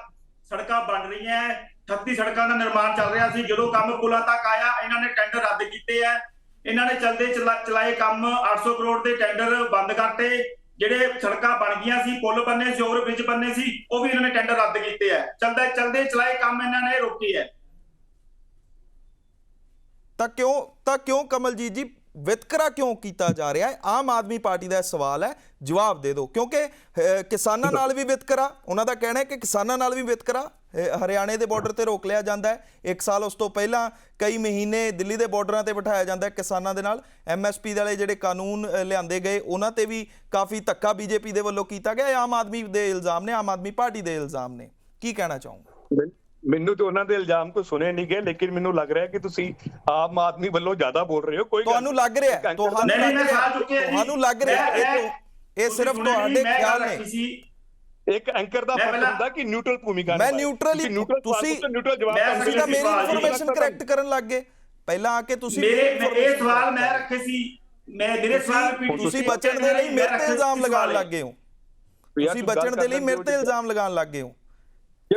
ਸੜਕਾਂ ਬਣ ਰਹੀਆਂ 38 ਸੜਕਾਂ ਦਾ ਨਿਰਮਾਣ ਚੱਲ ਰਿਹਾ ਸੀ। ਜਦੋਂ ਕੰਮ ਪੁਲਾਂ ਤੱਕ ਆਇਆ ਇਹਨਾਂ ਨੇ ਟੈਂਡਰ ਰੱਦ ਕੀਤੇ ਆ ਇਹਨਾਂ ਨੇ ਚਲਦੇ ਚਲਾ- ਚਲਾਏ ਕੰਮ 800 ਕਰੋੜ ਦੇ ਟੈਂਡਰ ਬੰਦ ਕਰਤੇ। ਜਿਹੜੇ ਸੜਕਾਂ ਬਣ ਗਈਆਂ ਸੀ, ਪੁਲ ਬੰਨੇ ਸੀ ਓਵਰ ਬ੍ਰਿਜ ਬੰਨੇ ਸੀ, ਉਹ ਵੀ ਇਹਨਾਂ ਨੇ ਟੈਂਡਰ ਰੱਦ ਕੀਤੇ ਆ। ਚਲਦੇ ਚਲਦੇ ਚਲਾਏ ਕੰਮ ਇਹਨਾਂ ਨੇ, ਰੋਕੇ ਆ ਤਾਂ ਕਿਉਂ ਤਾਂ ਕਿਉਂ ਕਮਲਜੀਤ ਜੀ ਵਿਤਕਰਾ ਕਿਉਂ ਕੀਤਾ ਜਾ ਰਿਹਾ ਹੈ? ਆਮ ਆਦਮੀ ਪਾਰਟੀ ਦਾ ਇਹ ਸਵਾਲ ਹੈ ਜਵਾਬ ਦੇ ਦਿਓ। ਕਿਉਂਕਿ ਕਿਸਾਨਾਂ ਨਾਲ ਵੀ ਵਿਤਕਰਾ ਉਹਨਾਂ ਦਾ ਕਹਿਣਾ ਹੈ ਕਿ ਕਿਸਾਨਾਂ ਨਾਲ ਵੀ ਵਿਤਕਰਾ ਅਹ, ਹਰਿਆਣੇ ਦੇ ਬਾਰਡਰ ਤੇ ਰੋਕ ਲਿਆ ਜਾਂਦਾ ਹੈ। ਇੱਕ ਸਾਲ ਉਸ ਤੋਂ ਪਹਿਲਾਂ ਕਈ ਮਹੀਨੇ ਦਿੱਲੀ ਦੇ ਬਾਰਡਰਾਂ ਤੇ ਬਿਠਾਇਆ ਜਾਂਦਾ ਹੈ ਕਿਸਾਨਾਂ ਦੇ ਨਾਲ। ਐਮਐਸਪੀ ਵਾਲੇ ਜਿਹੜੇ ਕਾਨੂੰਨ ਲਿਆਂਦੇ ਗਏ ਉਹਨਾਂ ਤੇ ਵੀ ਕਾਫੀ ਧੱਕਾ ਬੀਜੇਪੀ ਦੇ ਵੱਲੋਂ ਕੀਤਾ ਗਿਆ। ਇਹ ਆਮ ਆਦਮੀ ਦੇ ਇਲਜ਼ਾਮ ਨੇ ਆਮ ਆਦਮੀ ਪਾਰਟੀ ਦੇ ਇਲਜ਼ਾਮ ਨੇ। ਕੀ ਕਹਿਣਾ ਚਾਹੂੰਗਾ? ਮੈਨ- ਤੇ ਉਹਨਾਂ ਦੇ ਇਲਜ਼ਾਮ ਕੋਈ ਸੁਣੇ ਨਹੀਂ ਗਏ ਲੇਕਿਨ ਮੈਨੂੰ ਲੱਗ ਰਿਹਾ ਕਿ ਤੁਸੀਂ ਆਮ ਆਦਮੀ ਵੱਲੋਂ ਜ਼ਿਆਦਾ ਬੋਲ ਰਹੇ ਹੋ ਕੋਈ ਗੱਲ ਤੁਹਾਨੂੰ ਲੱਗ ਰਿਹਾ ਤੁਹਾਨੂੰ ਨਹੀਂ, ਨਹੀਂ, ਲੱਗ ਮੈਂ ਰਿਹਾ ਖਾ ਚੁੱਕਿਆ ਜੀ। ਤੁਹਾਨੂੰ ਲੱਗ ਰਿਹਾ ਇਹ ਸਿਰਫ ਤੁਹਾਡੇ ਖਿਆਲ ਨੇ। ਇੱਕ ਐਂਕਰ ਦਾ ਫਰਜ਼ ਹੁੰਦਾ ਕਿ ਨਿਊਟਰਲ ਭੂਮਿਕਾ ਮੈਂ neutral ਹੀ- ਤੁਸੀਂ neutral ਜਵਾਬ ਤੁਸੀਂ ਤਾਂ ਮੇਰੀ ਇਨਫੋਰਮੇਸ਼ਨ ਕਰੈਕਟ ਕਰਨ ਲੱਗ ਗਏ। ਪਹਿਲਾਂ ਆ ਕੇ ਤੁਸੀਂ ਮੇਰੇ ਇਹ ਸਵਾਲ ਮੈਂ ਰੱਖੇ ਸੀ। ਮੈਂ ਮੇਰੇ ਸਵਾਲ ਤੁਸੀਂ ਬਚਣ ਦੇ ਲਈ ਮੇਰੇ ਤੇ ਇਲਜ਼ਾਮ ਲਗਾਉਣ। ਲੱਗ ਗਏ ਹੋ। ਤੁਸੀਂ ਬਚਣ ਦੇ ਲਈ ਮੇਰੇ ਤੇ ਇਲਜ਼ਾਮ ਲਗਾਉਣ ਲੱਗ ਗਏ ਹੋ।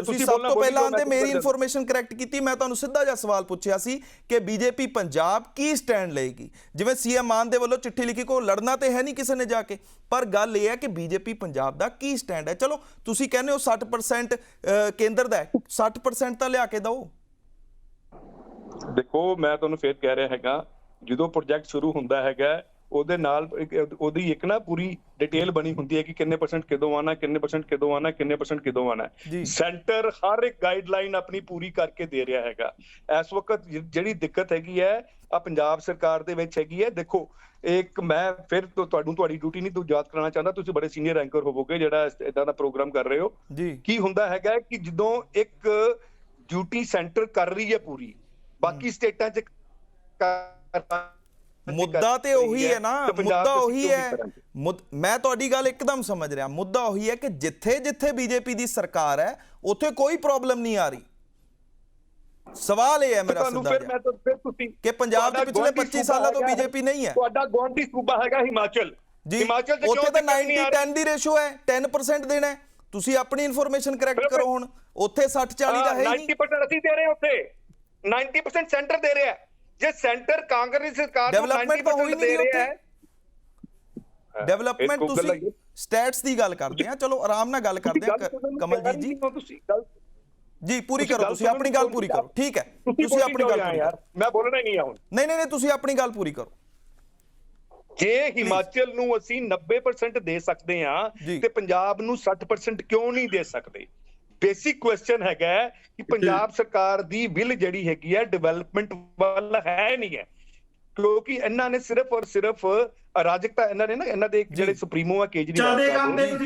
ਤੁਸੀਂ ਤੁਸੀਂ ਸਭ ਬੋਲਣਾ ਤੋਂ ਪਹਿਲਾਂ ਤੇ ਮੇਰੀ ਇਨਫੋਰਮੇਸ਼ਨ ਕਰੈਕਟ ਕੀਤੀ ਮੈਂ ਤੁਹਾਨੂੰ ਸਿੱਧਾ ਜਿਹਾ ਸਵਾਲ ਪੁੱਛਿਆ ਸੀ ਕਿ ਬੀਜੇਪੀ ਪੰਜਾਬ ਕੀ ਸਟੈਂਡ ਲਏਗੀ? ਜਿਵੇਂ ਸੀਐਮ ਮਾਨ ਦੇ ਵੱਲੋਂ ਚਿੱਠੀ ਲਿਖੀ ਕੋ ਲੜਨਾ ਤੇ ਹੈ ਨਹੀਂ ਕਿਸੇ ਨੇ ਜਾ ਕੇ। ਪਰ ਗੱਲ ਇਹ ਹੈ ਕਿ ਬੀਜੇਪੀ ਪੰਜਾਬ ਦਾ ਕੀ ਸਟੈਂਡ ਹੈ? ਚਲੋ ਤੁਸੀਂ ਕਹਿੰਦੇ ਹੋ 60% ਅਹ, ਕੇਂਦਰ ਦਾ ਹੈ। 60% ਤਾਂ ਲਿਆ ਕੇ ਦਿਓ। ਦੇਖੋ ਮੈਂ ਤੁਹਾਨੂੰ ਫੇਰ ਕਹਿ ਰਿਹਾ ਹੈਗਾ ਜਦੋਂ ਪ੍ਰੋਜੈਕਟ ਸ਼ੁਰੂ ਹੁੰਦਾ ਹੈਗਾ ਉਹਦੇ ਨਾਲ ਉਹਦੀ ਇੱਕ ਨਾ ਪੂਰੀ ਡਿਟੇਲ ਬਣੀ ਹੁੰਦੀ ਹੈ ਕਿ ਕਿੰਨੇ ਪਰਸੈਂਟ ਕਿਦੋਂ ਆਣਾ ਕਿੰਨੇ ਪਰਸੈਂਟ ਕਿਦੋਂ ਆਣਾ ਕਿੰਨੇ ਪਰਸੈਂਟ ਕਿਦੋਂ ਆਣਾ। ਸੈਂਟਰ ਹਰ ਇੱਕ ਗਾਈਡਲਾਈਨ ਆਪਣੀ ਪੂਰੀ ਕਰਕੇ ਦੇ ਰਿਹਾ ਹੈਗਾ। ਇਸ ਵਕਤ ਜਿਹੜੀ ਦਿੱਕਤ ਹੈਗੀ ਹੈ ਆ ਪੰਜਾਬ ਸਰਕਾਰ ਦੇ ਵਿੱਚ ਹੈਗੀ ਹੈ ਦੇਖੋ ਇੱਕ ਮੈਂ ਫਿਰ ਤੋਂ ਤੁਹਾਨੂੰ ਤੁਹਾਡੀ ਡਿਊਟੀ ਨਹੀਂ ਤੋਂ ਯਾਦ ਕਰਾਉਣਾ ਚਾਹੁੰਦਾ ਤੁਸੀਂ ਬੜੇ ਸੀਨੀਅਰ ਐਂਕਰ ਹੋਵੋਗੇ ਜਿਹੜਾ ਇਦਾਂ ਦਾ ਪ੍ਰੋਗਰਾਮ ਕਰ ਰਹੇ ਹੋ। ਕੀ ਹੁੰਦਾ ਹੈਗਾ ਕਿ ਜਦੋਂ ਇੱਕ ਡਿਊਟੀ ਸੈਂਟਰ ਕਰ ਰਹੀ ਹੈ ਪੂਰੀ ਬਾਕੀ ਸਟੇਟਾਂ 'ਚ ਕਰ- ਮੁੱਦਾ ਤੇ ਉਹੀ ਹੈ ਨਾ ਤੇ ਮੁੱਦਾ ਉਹੀ ਹੈ। ਮੈਂ ਤੁਹਾਡੀ ਗੱਲ ਇੱਕਦਮ ਸਮਝ ਰਿਹਾ। ਮੁੱਦਾ ਉਹੀ ਹੈ ਕਿ ਜਿੱਥੇ ਜਿੱਥੇ ਬੀਜੇਪੀ ਦੀ ਸਰਕਾਰ ਹੈ ਉੱਥੇ ਕੋਈ ਪ੍ਰੋਬਲਮ ਨਹੀਂ ਆ ਰਹੀ। ਸਵਾਲ ਇਹ ਹੈ ਮੇਰਾ ਤੁਹਾਨੂੰ ਸਿੱਧਾ ਫਿਰ ਮੈਂ ਤਾਂ ਫਿਰ ਤੁਸੀਂ ਕਿ ਪੰਜਾਬ ਦੇ ਪਿਛਲੇ ਗੁਆਂਢੀ 25 ਸਾਲਾਂ ਤੋਂ ਬੀਜੇਪੀ ਨਹੀਂ ਹੈ। ਤੁਹਾਡਾ ਗੁਆਂਢੀ ਸੂਬਾ ਹੈਗਾ ਹਿਮਾਚਲ। ਜੀ ਹਿਮਾਚਲ 'ਚ ਉੱਥੇ ਤਾਂ ਦਿੱਕਤ ਨਹੀਂ 90 ਆ ਰਹੀ? 10 ਦੀ ਰੇਸ਼ੋ ਹੈ 10% ਦੇਣਾ ਹੈ। ਤੁਸੀਂ ਆਪਣੀ ਇਨਫੋਰਮੇਸ਼ਨ ਕਰੈਕਟ। ਕਰੋ ਹੁਣ। ਉੱਥੇ 60 40 ਦਾ ਹੈ ਨਹੀਂ। 90% ਅਸੀਂ ਦੇ ਰਹੇ ਉੱਥੇ। 90% ਸੈਂਟਰ ਦੇ ਰਿਹਾ ਹੈ। ਜੇ ਸੈਂਟਰ ਕਾਂਗਰਸ ਦੀ ਸਰਕਾਰ ਨੂੰ Development ਤਾਂ ਹੋਈ 90% ਨਹੀਂ ਦੇ ਰਹੀ ਹੈ। ਡਿਵੈਲਪਮੈਂਟ ਗੱਲ ਤੁਸੀਂ। ਸਟੈਟਸ ਦੀ ਗੱਲ ਕਰਦੇ ਆ। ਚਲੋ ਆਰਾਮ ਨਾਲ ਗੱਲ ਕਰਦੇ ਆ। ਕ- ਕਮਲਜੀਤ ਜੀ। ਤੁਸੀਂ ਗੱਲ ਜੀ ਪੂਰੀ ਕਰੋ ਤੁਸੀਂ ਆਪਣੀ ਗੱਲ ਪੂਰੀ ਕਰੋ। ਠੀਕ ਹੈ। ਤੁਸੀਂ ਆਪਣੀ ਗੱਲ ਪੂਰੀ ਯਾਰ? ਕਰੋ। ਮੈਂ ਬੋਲਣਾ ਹੀ ਨਹੀਂ ਆ ਹੁਣ। ਨਹੀਂ ਨਹੀਂ ਨਹੀਂ ਤੁਸੀਂ ਆਪਣੀ ਗੱਲ ਪੂਰੀ ਕਰੋ। ਜੇ ਹਿਮਾਚਲ ਨੂੰ ਅਸੀਂ 90% ਦੇ ਸਕਦੇ ਜੀ। ਹਾਂ ਤੇ ਪੰਜਾਬ ਨੂੰ 60% ਕਿਉਂ ਨਹੀਂ ਦੇ ਸਕਦੇ? ਬੇਸਿਕ ਕੁਐਸਚਨ ਹੈਗਾ ਕਿ ਪੰਜਾਬ ਸਰਕਾਰ ਦੀ ਵਿਲ ਜਿਹੜੀ ਹੈਗੀ ਹੈ ਡਿਵੈਲਪਮੈਂਟ ਵੱਲ ਹੈ ਨਹੀਂ ਹੈ। ਕਿਉਂਕਿ ਇਹਨਾਂ ਨੇ ਸਿਰਫ ਔਰ ਸਿਰਫ ਅਰਾਜਕਤਾ ਇਹਨਾਂ ਨੇ ਨਾ ਇਹਨਾਂ ਦੇ। ਜਿਹੜੇ ਸੁਪਰੀਮੋ ਆ ਕੇਜਰੀਵਾਲ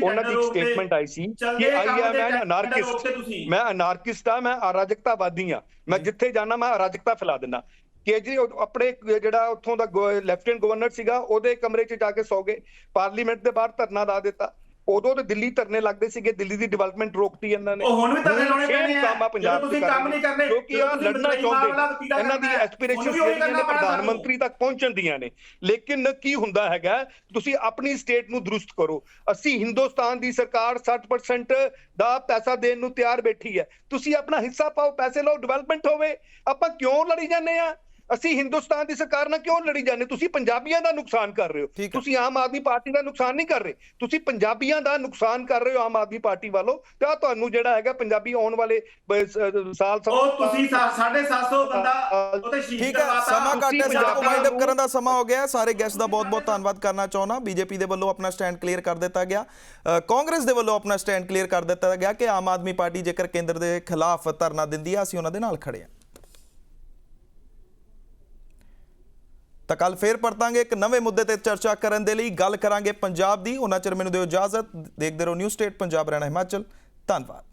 ਉਹਨਾਂ ਦੀ ਸਟੇਟਮੈਂਟ ਆਈ ਸੀ ਕਿ ਆਈ ਐਮ ਐਨ ਅਨਾਰਕਿਸਟ। ਮੈਂ ਅਨਾਰਕਿਸਟ ਆ ਮੈਂ ਅਰਾਜਕਤਾਵਾਦੀ ਆ ਮੈਂ ਜਿੱਥੇ ਜਾਣਾ ਮੈਂ ਅਰਾਜਕਤਾ ਫੈਲਾ ਦਿੰਦਾ। ਕੇਜਰੀ ਆਪਣੇ ਜਿਹੜਾ ਉੱਥੋਂ ਦਾ ਲੈਫਟੀਨੈਂਟ ਗਵਰਨਰ ਸੀਗਾ ਉਹਦੇ ਕਮਰੇ 'ਚ ਜਾ ਕੇ ਸੌ ਗਏ। ਪਾਰਲੀਮੈਂਟ ਦੇ ਬਾਹਰ ਧਰਨਾ ਲਾ ਦਿੱਤਾ। ਉਦੋਂ ਤੇ ਦਿੱਲੀ ਧਰਨੇ ਲੱਗਦੇ ਸੀਗੇ ਦਿੱਲੀ ਦੀ ਡਿਵੈਲਪਮੈਂਟ ਰੋਕਤੀ ਇਹਨਾਂ ਨੇ। ਉਹ ਹੁਣ ਵੀ ਧਰਨੇ ਲਾਉਣੇ ਪੈਣੇ ਆ। ਕੰਮ ਪੰਜਾਬ ਜਦੋਂ ਤੁਸੀਂ ਕੰਮ ਨਹੀਂ ਕਰਨੇ, ਕਿਉਂਕਿ ਆ ਲੜਨਾ ਚਾਹੁੰਦੇ ਇਹਨਾਂ ਦੀ ਉਹੀ ਜਿਹੜੀਆਂ ਨੇ ਪ੍ਰਧਾਨ ਮੰਤਰੀ ਤੱਕ ਪਹੁੰਚਣ ਦੀਆਂ ਨੇ। ਲੇਕਿਨ ਕੀ ਹੁੰਦਾ ਹੈਗਾ ਤੁਸੀਂ ਆਪਣੀ ਸਟੇਟ ਨੂੰ ਦਰੁਸਤ ਕਰੋ। ਅਸੀਂ ਹਿੰਦੁਸਤਾਨ ਦੀ ਸਰਕਾਰ 60% ਦਾ ਪੈਸਾ ਦੇਣ ਨੂੰ ਤਿਆਰ ਬੈਠੀ ਹੈ। ਤੁਸੀਂ ਆਪਣਾ ਹਿੱਸਾ ਪਾਓ ਪੈਸੇ ਲਓ ਡਿਵੈਲਪਮੈਂਟ ਹੋਵੇ। ਆਪਾਂ ਕਿਉਂ ਲੜੀ ਜਾਂਦੇ ਆ ਅਸੀਂ ਹਿੰਦੁਸਤਾਨ ਦੀ ਸਰਕਾਰ ਨਾਲ ਕਿਉਂ ਲੜੀ ਜਾਂਦੇ? ਤੁਸੀਂ ਪੰਜਾਬੀਆਂ ਦਾ ਨੁਕਸਾਨ ਕਰ ਰਹੇ ਹੋ। ਤੁਸੀਂ ਆਮ ਆਦਮੀ ਪਾਰਟੀ ਦਾ ਨੁਕਸਾਨ ਨਹੀਂ ਕਰ ਰਹੇ। ਤੁਸੀਂ ਪੰਜਾਬੀਆਂ ਦਾ ਨੁਕਸਾਨ ਕਰ ਰਹੇ ਹੋ ਆਮ ਆਦਮੀ ਪਾਰਟੀ ਵੱਲੋਂ। ਤੇ ਤੁਹਾਨੂੰ ਜਿਹੜਾ ਹੈਗਾ ਪੰਜਾਬੀ ਆਉਣ ਵਾਲੇ ਸਾਲ ਉਹ ਤੁਸੀਂ 750 ਬੰਦਾ ਉਹਤੇ ਸ਼ਹੀਦ ਠੀਕ ਹੈ ਕਰਵਾਤਾ। ਸਮਾਂ ਘੱਟ ਹੈ ਸਾਡੇ ਕੋਲ ਵਾਈਂਡ ਅਪ ਕਰਨ ਦਾ ਸਮਾਂ ਹੋ ਗਿਆ। ਸਾਰੇ ਗੈਸਟ ਦਾ ਬਹੁਤ-ਬਹੁਤ ਧੰਨਵਾਦ ਕਰਨਾ ਚਾਹੁੰਦਾ। ਬੀਜੇਪੀ ਦੇ ਵੱਲੋਂ ਆਪਣਾ ਸਟੈਂਡ ਕਲੀਅਰ ਕਰ ਦਿੱਤਾ ਗਿਆ। ਕਾਂਗਰਸ ਦੇ ਵੱਲੋਂ ਆਪਣਾ ਸਟੈਂਡ ਕਲੀਅਰ ਕਰ ਦਿੱਤਾ ਗਿਆ ਕਿ ਆਮ ਆਦਮੀ ਪਾਰਟੀ ਜੇਕਰ ਕੇਂਦਰ ਦੇ ਖਿਲਾਫ ਧਰਨਾ ਦਿੰਦੀ ਹੈ ਅਸੀਂ ਉਹਨਾਂ ਦੇ ਨਾਲ ਖੜੇ ਹਾਂ। ਤਾਂ ਕੱਲ ਫੇਰ ਪਰਤਾਂਗੇ ਇੱਕ ਨਵੇਂ ਮੁੱਦੇ ਤੇ ਚਰਚਾ ਕਰਨ ਦੇ ਲਈ ਗੱਲ ਕਰਾਂਗੇ ਪੰਜਾਬ ਦੀ। ਉਹਨਾਂ ਚਿਰ ਮੈਨੂੰ ਦਿਓ ਇਜਾਜ਼ਤ। ਦੇਖਦੇ ਰਹੋ ਨਿਊ ਸਟੇਟ, ਪੰਜਾਬ ਰਹਿਣਾ ਹਿਮਾਚਲ। ਧੰਨਵਾਦ।